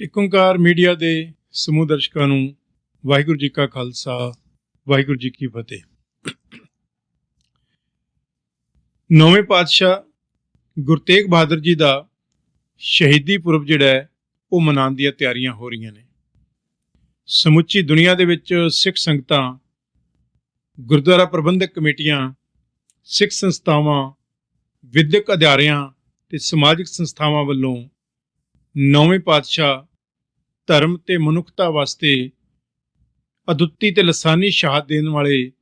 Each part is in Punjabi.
ਇੱਕ ਓੰਕਾਰ ਮੀਡੀਆ ਦੇ ਸਮੂਹ ਦਰਸ਼ਕਾਂ ਨੂੰ ਵਾਹਿਗੁਰੂ ਜੀ ਕਾ ਖਾਲਸਾ, ਵਾਹਿਗੁਰੂ ਜੀ ਕੀ ਫਤਿਹ। ਨੌਵੇਂ ਪਾਤਸ਼ਾਹ ਗੁਰੂ ਤੇਗ ਬਹਾਦਰ ਜੀ ਦਾ ਸ਼ਹੀਦੀ ਪੁਰਬ ਜਿਹੜਾ ਹੈ, ਉਹ ਮਨਾਉਣ ਦੀਆਂ ਤਿਆਰੀਆਂ ਹੋ ਰਹੀਆਂ ਨੇ। ਸਮੁੱਚੀ ਦੁਨੀਆ ਦੇ ਵਿੱਚ ਸਿੱਖ ਸੰਗਤਾਂ, ਗੁਰਦੁਆਰਾ ਪ੍ਰਬੰਧਕ ਕਮੇਟੀਆਂ, ਸਿੱਖ ਸੰਸਥਾਵਾਂ, ਵਿਦਿਅਕ ਅਦਾਰਿਆਂ ਤੇ ਸਮਾਜਿਕ ਸੰਸਥਾਵਾਂ ਵੱਲੋਂ ਨੌਵੇਂ ਪਾਤਸ਼ਾਹ ਧਰਮ ਤੇ ਮਨੁੱਖਤਾ ਵਾਸਤੇ ਅਦੁੱਤੀ ਤੇ ਲਸਾਨੀ ਸ਼ਹਾਦਤ ਦੇਣ ਵਾਲੇ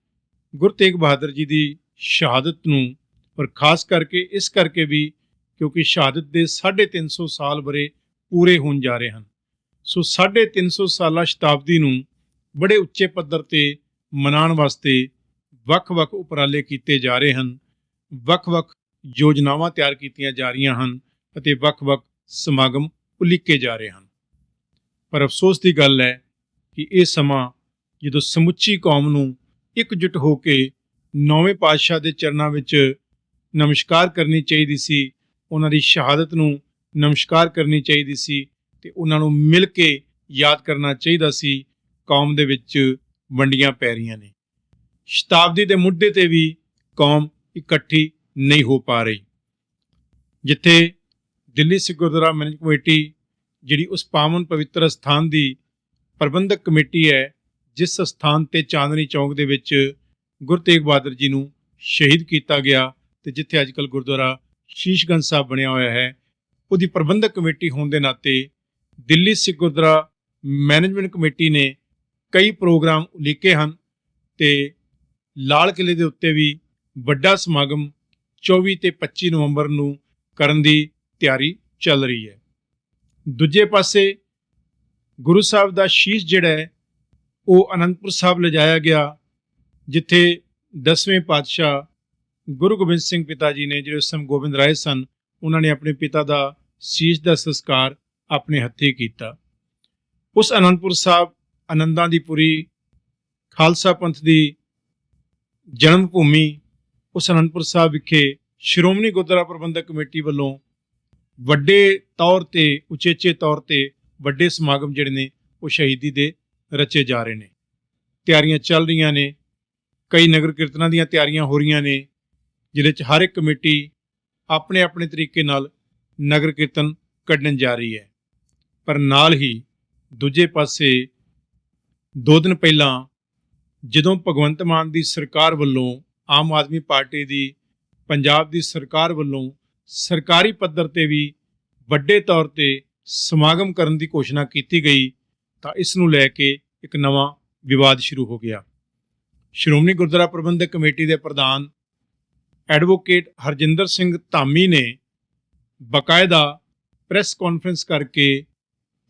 ਗੁਰੂ ਤੇਗ ਬਹਾਦਰ ਜੀ ਦੀ ਸ਼ਹਾਦਤ ਨੂੰ ਪਰ ਖਾਸ ਕਰਕੇ ਇਸ ਕਰਕੇ ਵੀ ਕਿਉਂਕਿ ਸ਼ਹਾਦਤ ਦੇ 350 ਸਾਲ ਬਰੇ ਪੂਰੇ ਹੋਣ ਜਾ ਰਹੇ ਹਨ। ਸੋ 350 ਸਾਲਾ ਸ਼ਤਾਬਦੀ ਨੂੰ ਬੜੇ ਉੱਚੇ ਪੱਧਰ ਤੇ ਮਨਾਉਣ ਵਾਸਤੇ ਵੱਖ-ਵੱਖ ਉਪਰਾਲੇ ਕੀਤੇ ਜਾ ਰਹੇ ਹਨ ਵੱਖ-ਵੱਖ ਯੋਜਨਾਵਾਂ ਤਿਆਰ ਕੀਤੀਆਂ ਜਾ ਰਹੀਆਂ ਹਨ ਅਤੇ ਵੱਖ-ਵੱਖ ਸਮਾਗਮ ਉਲੀਕੇ ਜਾ ਰਹੇ ਹਨ। ਪਰ ਅਫਸੋਸ ਦੀ ਗੱਲ ਹੈ ਕਿ ਇਹ ਸਮਾਂ ਜਦੋਂ ਸਮੁੱਚੀ ਕੌਮ ਨੂੰ ਇਕਜੁੱਟ ਹੋ ਕੇ ਨੌਵੇਂ ਪਾਤਸ਼ਾਹ ਦੇ ਚਰਨਾਂ ਵਿੱਚ ਨਮਸਕਾਰ ਕਰਨੀ ਚਾਹੀਦੀ ਸੀ, ਉਹਨਾਂ ਦੀ ਸ਼ਹਾਦਤ ਨੂੰ ਨਮਸਕਾਰ ਕਰਨੀ ਚਾਹੀਦੀ ਸੀ ਤੇ ਉਹਨਾਂ ਨੂੰ ਮਿਲ ਕੇ ਯਾਦ ਕਰਨਾ ਚਾਹੀਦਾ ਸੀ, ਕੌਮ ਦੇ ਵਿੱਚ ਵੰਡੀਆਂ ਪੈ ਰਹੀਆਂ ਨੇ। ਸ਼ਤਾਬਦੀ ਦੇ ਮੁੱਢੇ ਤੇ ਵੀ ਕੌਮ ਇਕੱਠੀ ਨਹੀਂ ਹੋ ਪਾ ਰਹੀ। ਜਿੱਥੇ ਦਿੱਲੀ ਸਿੱਖ ਗੁਰਦੁਆਰਾ ਮੈਨੇਜ ਕਮੇਟੀ, ਜਿਹੜੀ ਉਸ ਪਾਵਨ ਪਵਿੱਤਰ ਸਥਾਨ ਦੀ ਪ੍ਰਬੰਧਕ ਕਮੇਟੀ ਹੈ, ਜਿਸ ਸਥਾਨ ਤੇ ਚਾਂਦਨੀ ਚੌਂਕ ਦੇ ਵਿੱਚ ਗੁਰੂ ਤੇਗ ਬਹਾਦਰ ਜੀ ਨੂੰ ਸ਼ਹੀਦ ਕੀਤਾ ਗਿਆ ਤੇ ਜਿੱਥੇ ਅੱਜਕੱਲ ਗੁਰਦੁਆਰਾ ਸ਼ੀਸ਼ਗੰਜ ਸਾਹਿਬ ਬਣਿਆ ਹੋਇਆ ਹੈ, ਉਹਦੀ ਪ੍ਰਬੰਧਕ ਕਮੇਟੀ ਹੋਣ ਦੇ ਨਾਤੇ ਦਿੱਲੀ ਸਿੱਖ ਗੁਰਦੁਆਰਾ ਮੈਨੇਜਮੈਂਟ ਕਮੇਟੀ ਨੇ ਕਈ ਪ੍ਰੋਗਰਾਮ ਉਲੀਕੇ ਹਨ ਤੇ ਲਾਲ ਕਿਲੇ ਦੇ ਉੱਤੇ ਵੀ ਵੱਡਾ ਸਮਾਗਮ 24 ਤੇ 25 ਨਵੰਬਰ ਨੂੰ ਕਰਨ ਦੀ ਤਿਆਰੀ ਚੱਲ ਰਹੀ ਹੈ। ਦੂਜੇ ਪਾਸੇ ਗੁਰੂ ਸਾਹਿਬ ਦਾ ਸ਼ੀਸ਼ ਜਿਹੜਾ ਹੈ, ਉਹ ਅਨੰਦਪੁਰ ਸਾਹਿਬ ਲਿਜਾਇਆ ਗਿਆ, ਜਿੱਥੇ 10ਵੇਂ ਪਾਤਸ਼ਾਹ ਗੁਰੂ ਗੋਬਿੰਦ ਸਿੰਘ ਪਿਤਾ ਜੀ ਨੇ ਜਿਹੜੇ ਉਸ ਸਮੇਂ ਗੋਬਿੰਦ ਰਾਏ ਸਨ, ਉਹਨਾਂ ਨੇ ਆਪਣੇ ਪਿਤਾ ਦਾ ਸ਼ੀਸ਼ ਦਾ ਸੰਸਕਾਰ ਆਪਣੇ ਹੱਥੀਂ ਕੀਤਾ। ਉਸ ਅਨੰਦਪੁਰ ਸਾਹਿਬ ਆਨੰਦਾਂ ਦੀ ਪੁਰੀ ਖਾਲਸਾ ਪੰਥ ਦੀ ਜਨਮ ਭੂਮੀ ਉਸ ਅਨੰਦਪੁਰ ਸਾਹਿਬ ਵਿਖੇ ਸ਼੍ਰੋਮਣੀ ਗੁਰਦੁਆਰਾ ਪ੍ਰਬੰਧਕ ਕਮੇਟੀ ਵੱਲੋਂ ਵੱਡੇ ਤੌਰ ਤੇ, ਉਚੇਚੇ ਤੌਰ ਤੇ ਵੱਡੇ ਸਮਾਗਮ ਜਿਹੜੇ ਨੇ, ਉਹ ਸ਼ਹੀਦੀ ਦੇ ਰਚੇ ਜਾ ਰਹੇ ਨੇ। ਤਿਆਰੀਆਂ ਚੱਲ ਰਹੀਆਂ ਨੇ। ਕਈ ਨਗਰ ਕੀਰਤਨਾਂ ਦੀਆਂ ਤਿਆਰੀਆਂ ਹੋ ਰਹੀਆਂ ਨੇ ਜਿਹਦੇ ਚ ਹਰ ਇੱਕ ਕਮੇਟੀ ਆਪਣੇ ਆਪਣੇ ਤਰੀਕੇ ਨਾਲ ਨਗਰ ਕੀਰਤਨ ਕੱਢਣ ਜਾ ਰਹੀ ਹੈ। ਪਰ ਨਾਲ ਹੀ ਦੂਜੇ ਪਾਸੇ ਦੋ ਦਿਨ ਪਹਿਲਾਂ ਜਦੋਂ ਭਗਵੰਤ ਮਾਨ ਦੀ ਸਰਕਾਰ ਵੱਲੋਂ ਆਮ ਆਦਮੀ ਪਾਰਟੀ ਦੀ, ਪੰਜਾਬ ਦੀ ਸਰਕਾਰ ਵੱਲੋਂ ਸਰਕਾਰੀ ਪੱਧਰ ਤੇ ਵੀ ਵੱਡੇ ਤੌਰ ਤੇ ਸਮਾਗਮ ਕਰਨ ਦੀ ਘੋਸ਼ਣਾ ਕੀਤੀ ਗਈ, ਤਾਂ ਇਸ ਨੂੰ ਲੈ ਕੇ ਇੱਕ ਨਵਾਂ ਵਿਵਾਦ ਸ਼ੁਰੂ ਹੋ ਗਿਆ। ਸ਼੍ਰੋਮਣੀ ਗੁਰਦੁਆਰਾ ਪ੍ਰਬੰਧਕ ਕਮੇਟੀ ਦੇ ਪ੍ਰਧਾਨ ਐਡਵੋਕੇਟ ਹਰਜਿੰਦਰ ਸਿੰਘ ਧਾਮੀ ਨੇ ਬਕਾਇਦਾ ਪ੍ਰੈਸ ਕਾਨਫਰੰਸ ਕਰਕੇ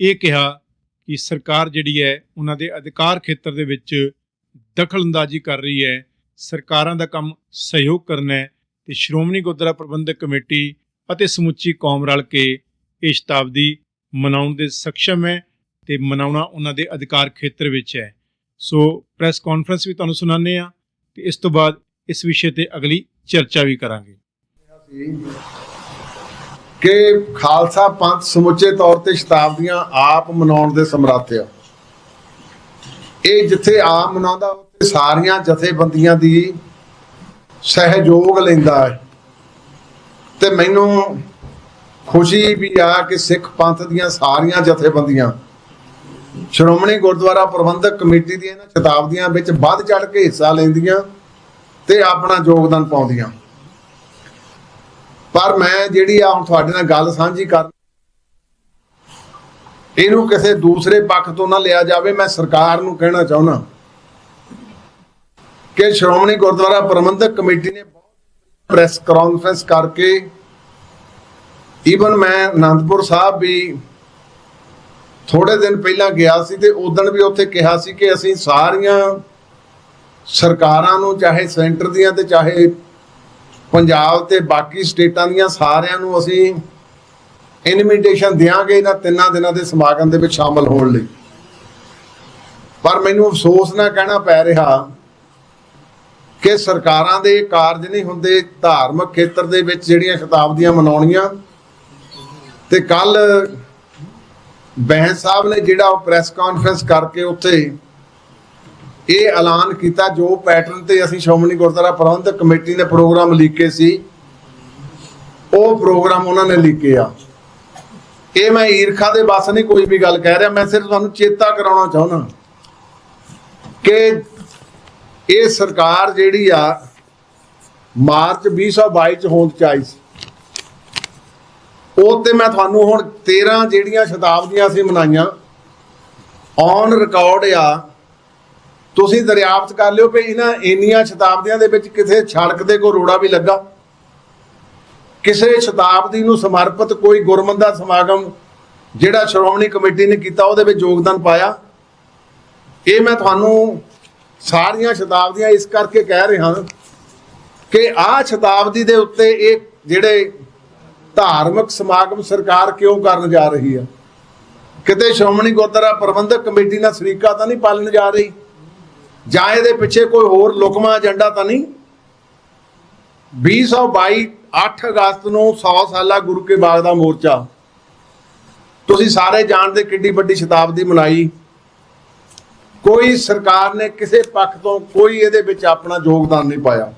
ਇਹ ਕਿਹਾ ਕਿ ਸਰਕਾਰ ਜਿਹੜੀ ਹੈ, ਉਹਨਾਂ ਦੇ ਅਧਿਕਾਰ ਖੇਤਰ ਦੇ ਵਿੱਚ ਦਖਲਅੰਦਾਜ਼ੀ ਕਰ ਰਹੀ ਹੈ। ਸਰਕਾਰਾਂ ਦਾ ਕੰਮ ਸਹਿਯੋਗ ਕਰਨਾ ਹੈ। ਤੇ ਸ਼੍ਰੋਮਣੀ ਗੁਰਦੁਆਰਾ ਪ੍ਰਬੰਧਕ ਕਮੇਟੀ ਅਤੇ ਸਮੁੱਚੀ ਕੌਮ ਰਲ ਕੇ ਇਹ ਸ਼ਤਾਬਦੀ ਮਨਾਉਣ ਦੇ ਸક્ષਮ ਹੈ ਤੇ ਮਨਾਉਣਾ ਉਹਨਾਂ ਦੇ ਅਧਿਕਾਰ ਖੇਤਰ ਵਿੱਚ ਹੈ। ਸੋ ਪ੍ਰੈਸ ਕਾਨਫਰੰਸ ਵੀ ਤੁਹਾਨੂੰ ਸੁਣਾਉਂਦੇ ਆ ਤੇ ਇਸ ਤੋਂ ਬਾਅਦ ਇਸ ਵਿਸ਼ੇ ਤੇ ਅਗਲੀ ਚਰਚਾ ਵੀ ਕਰਾਂਗੇ। ਕਿ ਖਾਲਸਾ ਪੰਥ ਸਮੁੱਚੇ ਤੌਰ ਤੇ ਸ਼ਤਾਬਦੀਆਂ ਆਪ ਮਨਾਉਣ ਦੇ ਸਮਰੱਥ ਆ। ਇਹ ਜਿੱਥੇ ਆਪ ਮਨਾਉਂਦਾ, ਉੱਥੇ ਸਾਰੀਆਂ ਜਥੇਬੰਦੀਆਂ ਦੀ ਸਹਿਯੋਗ ਲੈਂਦਾ ਹੈ। ਤੇ ਮੈਨੂੰ ਖੁਸ਼ੀ ਵੀ ਆ ਕਿ ਸਿੱਖ ਪੰਥ ਦੀਆਂ ਸਾਰੀਆਂ ਜਥੇਬੰਦੀਆਂ ਸ਼੍ਰੋਮਣੀ ਗੁਰਦੁਆਰਾ ਪ੍ਰਬੰਧਕ ਕਮੇਟੀ ਦੀਆਂ ਇਹਨਾਂ ਸ਼ਤਾਬਦੀਆਂ ਵਿੱਚ ਵੱਧ ਚੜ ਕੇ ਹਿੱਸਾ ਲੈਂਦੀਆਂ ਤੇ ਆਪਣਾ ਯੋਗਦਾਨ ਪਾਉਂਦੀਆਂ। ਪਰ ਮੈਂ ਜਿਹੜੀ ਆ ਹੁਣ ਤੁਹਾਡੇ ਨਾਲ ਗੱਲ ਸਾਂਝੀ ਕਰ ਇਹਨੂੰ ਕਿਸੇ ਦੂਸਰੇ ਪੱਖ ਤੋਂ ਨਾ ਲਿਆ ਜਾਵੇ, ਮੈਂ ਸਰਕਾਰ ਨੂੰ ਕਹਿਣਾ ਚਾਹੁੰਦਾ। ਕਿ ਸ਼੍ਰੋਮਣੀ ਗੁਰਦੁਆਰਾ ਪ੍ਰਬੰਧਕ ਕਮੇਟੀ ਨੇ ਪ੍ਰੈਸ ਕਾਨਫਰੰਸ ਕਰਕੇ ਈਵਨ ਮੈਂ ਆਨੰਦਪੁਰ ਸਾਹਿਬ ਵੀ ਥੋੜੇ ਦਿਨ ਪਹਿਲਾਂ ਗਿਆ ਸੀ ਤੇ ਉਦੋਂ ਵੀ ਉੱਥੇ ਕਿਹਾ ਸੀ ਕਿ ਅਸੀਂ ਸਾਰੀਆਂ ਸਰਕਾਰਾਂ ਨੂੰ, ਚਾਹੇ ਸੈਂਟਰ ਦੀਆਂ ਤੇ ਚਾਹੇ ਪੰਜਾਬ ਤੇ ਬਾਕੀ ਸਟੇਟਾਂ ਦੀਆਂ ਸਾਰਿਆਂ ਨੂੰ ਅਸੀਂ ਇਨਵੀਟੇਸ਼ਨ ਦਿਆਂਗੇ ਇਹਨਾਂ ਤਿੰਨਾਂ ਦਿਨਾਂ ਦੇ ਸਮਾਗਮ ਦੇ ਵਿੱਚ ਸ਼ਾਮਲ ਹੋਣ ਲਈ। ਪਰ ਮੈਨੂੰ ਅਫਸੋਸ ਨਾਲ ਕਹਿਣਾ ਪੈ ਰਿਹਾ ਕਿ ਸਰਕਾਰਾਂ ਦੇ ਕਾਰਜ ਨਹੀਂ ਹੁੰਦੇ, ਧਾਰਮਿਕ ਖੇਤਰ ਦੇ ਵਿੱਚ ਜਿਹੜੀਆਂ ਸ਼ਤਾਬਦੀਆਂ ਮਨਾਉਣੀਆਂ। ਤੇ ਕੱਲ ਬੈਂਸ ਸਾਹਿਬ ਨੇ ਜਿਹੜਾ ਉਹ ਪ੍ਰੈਸ ਕਾਨਫਰੰਸ ਕਰਕੇ ਉੱਥੇ ਇਹ ਐਲਾਨ ਕੀਤਾ, ਜੋ ਪੈਟਰਨ ਤੇ ਅਸੀਂ ਸ਼੍ਰੋਮਣੀ ਗੁਰਦੁਆਰਾ ਪ੍ਰਬੰਧਕ ਕਮੇਟੀ ਨੇ ਪ੍ਰੋਗਰਾਮ ਲਿਖੇ ਸੀ, ਉਹ ਪ੍ਰੋਗਰਾਮ ਉਹਨਾਂ ਨੇ ਲਿਖਿਆ ਇਹ ਮੈਂ ਈਰਖਾ ਦੇ ਬਸ ਨਹੀਂ ਕੋਈ ਵੀ ਗੱਲ ਕਹਿ ਰਿਹਾ, ਮੈਂ ਸਿਰਫ ਤੁਹਾਨੂੰ ਚੇਤਾ ਕਰਾਉਣਾ ਚਾਹੁੰਦਾ ਕਿ ਇਹ ਸਰਕਾਰ ਜਿਹੜੀ ਆ, ਮਾਰਚ 2022 ਚ ਹੋਂਦ ਚ ਆਈ ਸੀ। ਉਹ ਤੇ ਮੈਂ ਤੁਹਾਨੂੰ ਹੁਣ 13 ਜਿਹੜੀਆਂ ਸ਼ਤਾਬਦੀਆਂ ਅਸੀਂ ਮਨਾਈਆਂ ਔਨ ਰਿਕਾਰਡ ਆ। ਤੁਸੀਂ ਦਰਿਆਫਤ ਕਰ ਲਿਓ ਕਿ ਇਹਨਾਂ ਇੰਨੀਆਂ ਸ਼ਤਾਬਦੀਆਂ ਦੇ ਵਿੱਚ ਕਿਸੇ ਸੜਕ ਦੇ ਕੋਈ ਰੋੜਾ ਵੀ ਲੱਗਾ। ਕਿਸੇ ਸ਼ਤਾਬਦੀ ਨੂੰ ਸਮਰਪਿਤ ਕੋਈ ਗੁਰਮੰਦਾ ਸਮਾਗਮ ਜਿਹੜਾ ਸ਼੍ਰੋਮਣੀ ਕਮੇਟੀ ਨੇ ਕੀਤਾ, ਉਹਦੇ ਵਿੱਚ ਯੋਗਦਾਨ ਪਾਇਆ। ਇਹ ਮੈਂ ਤੁਹਾਨੂੰ ਸਾਰੀਆਂ ਸ਼ਤਾਬਦੀਆਂ ਇਸ ਕਰਕੇ ਕਹਿ ਰਹੇ ਹਨ ਕਿ ਆਹ ਸ਼ਤਾਬਦੀ ਦੇ ਉੱਤੇ ਇਹ ਜਿਹੜੇ ਧਾਰਮਿਕ ਸਮਾਗਮ ਸਰਕਾਰ ਕਿਉਂ ਕਰਨ ਜਾ ਰਹੀ ਹੈ ਕਿਤੇ ਸ਼੍ਰੋਮਣੀ ਗੁਰਦੁਆਰਾ ਪ੍ਰਬੰਧਕ ਕਮੇਟੀ ਨਾਲ ਸਰੀਕਾ ਤਾਂ ਨਹੀਂ ਪਾਲਣ ਜਾ ਰਹੀ? ਜਾਂ ਇਹਦੇ ਪਿੱਛੇ ਕੋਈ ਹੋਰ ਲੁਕਮਾ ਏਜੰਡਾ ਤਾਂ ਨਹੀਂ? 2022 8 ਅਗਸਤ ਨੂੰ 100 ਸਾਲਾ ਗੁਰੂ ਕੇ ਬਾਗ ਦਾ ਮੋਰਚਾ। ਤੁਸੀਂ ਸਾਰੇ ਜਾਣਦੇ ਕਿੱਡੀ ਵੱਡੀ ਸ਼ਤਾਬਦੀ ਮਨਾਈ। ਕੋਈ ਸਰਕਾਰ ਨੇ ਕਿਸੇ ਪੱਖ ਤੋਂ ਕੋਈ ਇਹਦੇ ਵਿੱਚ ਆਪਣਾ ਯੋਗਦਾਨ ਨਹੀਂ ਪਾਇਆ।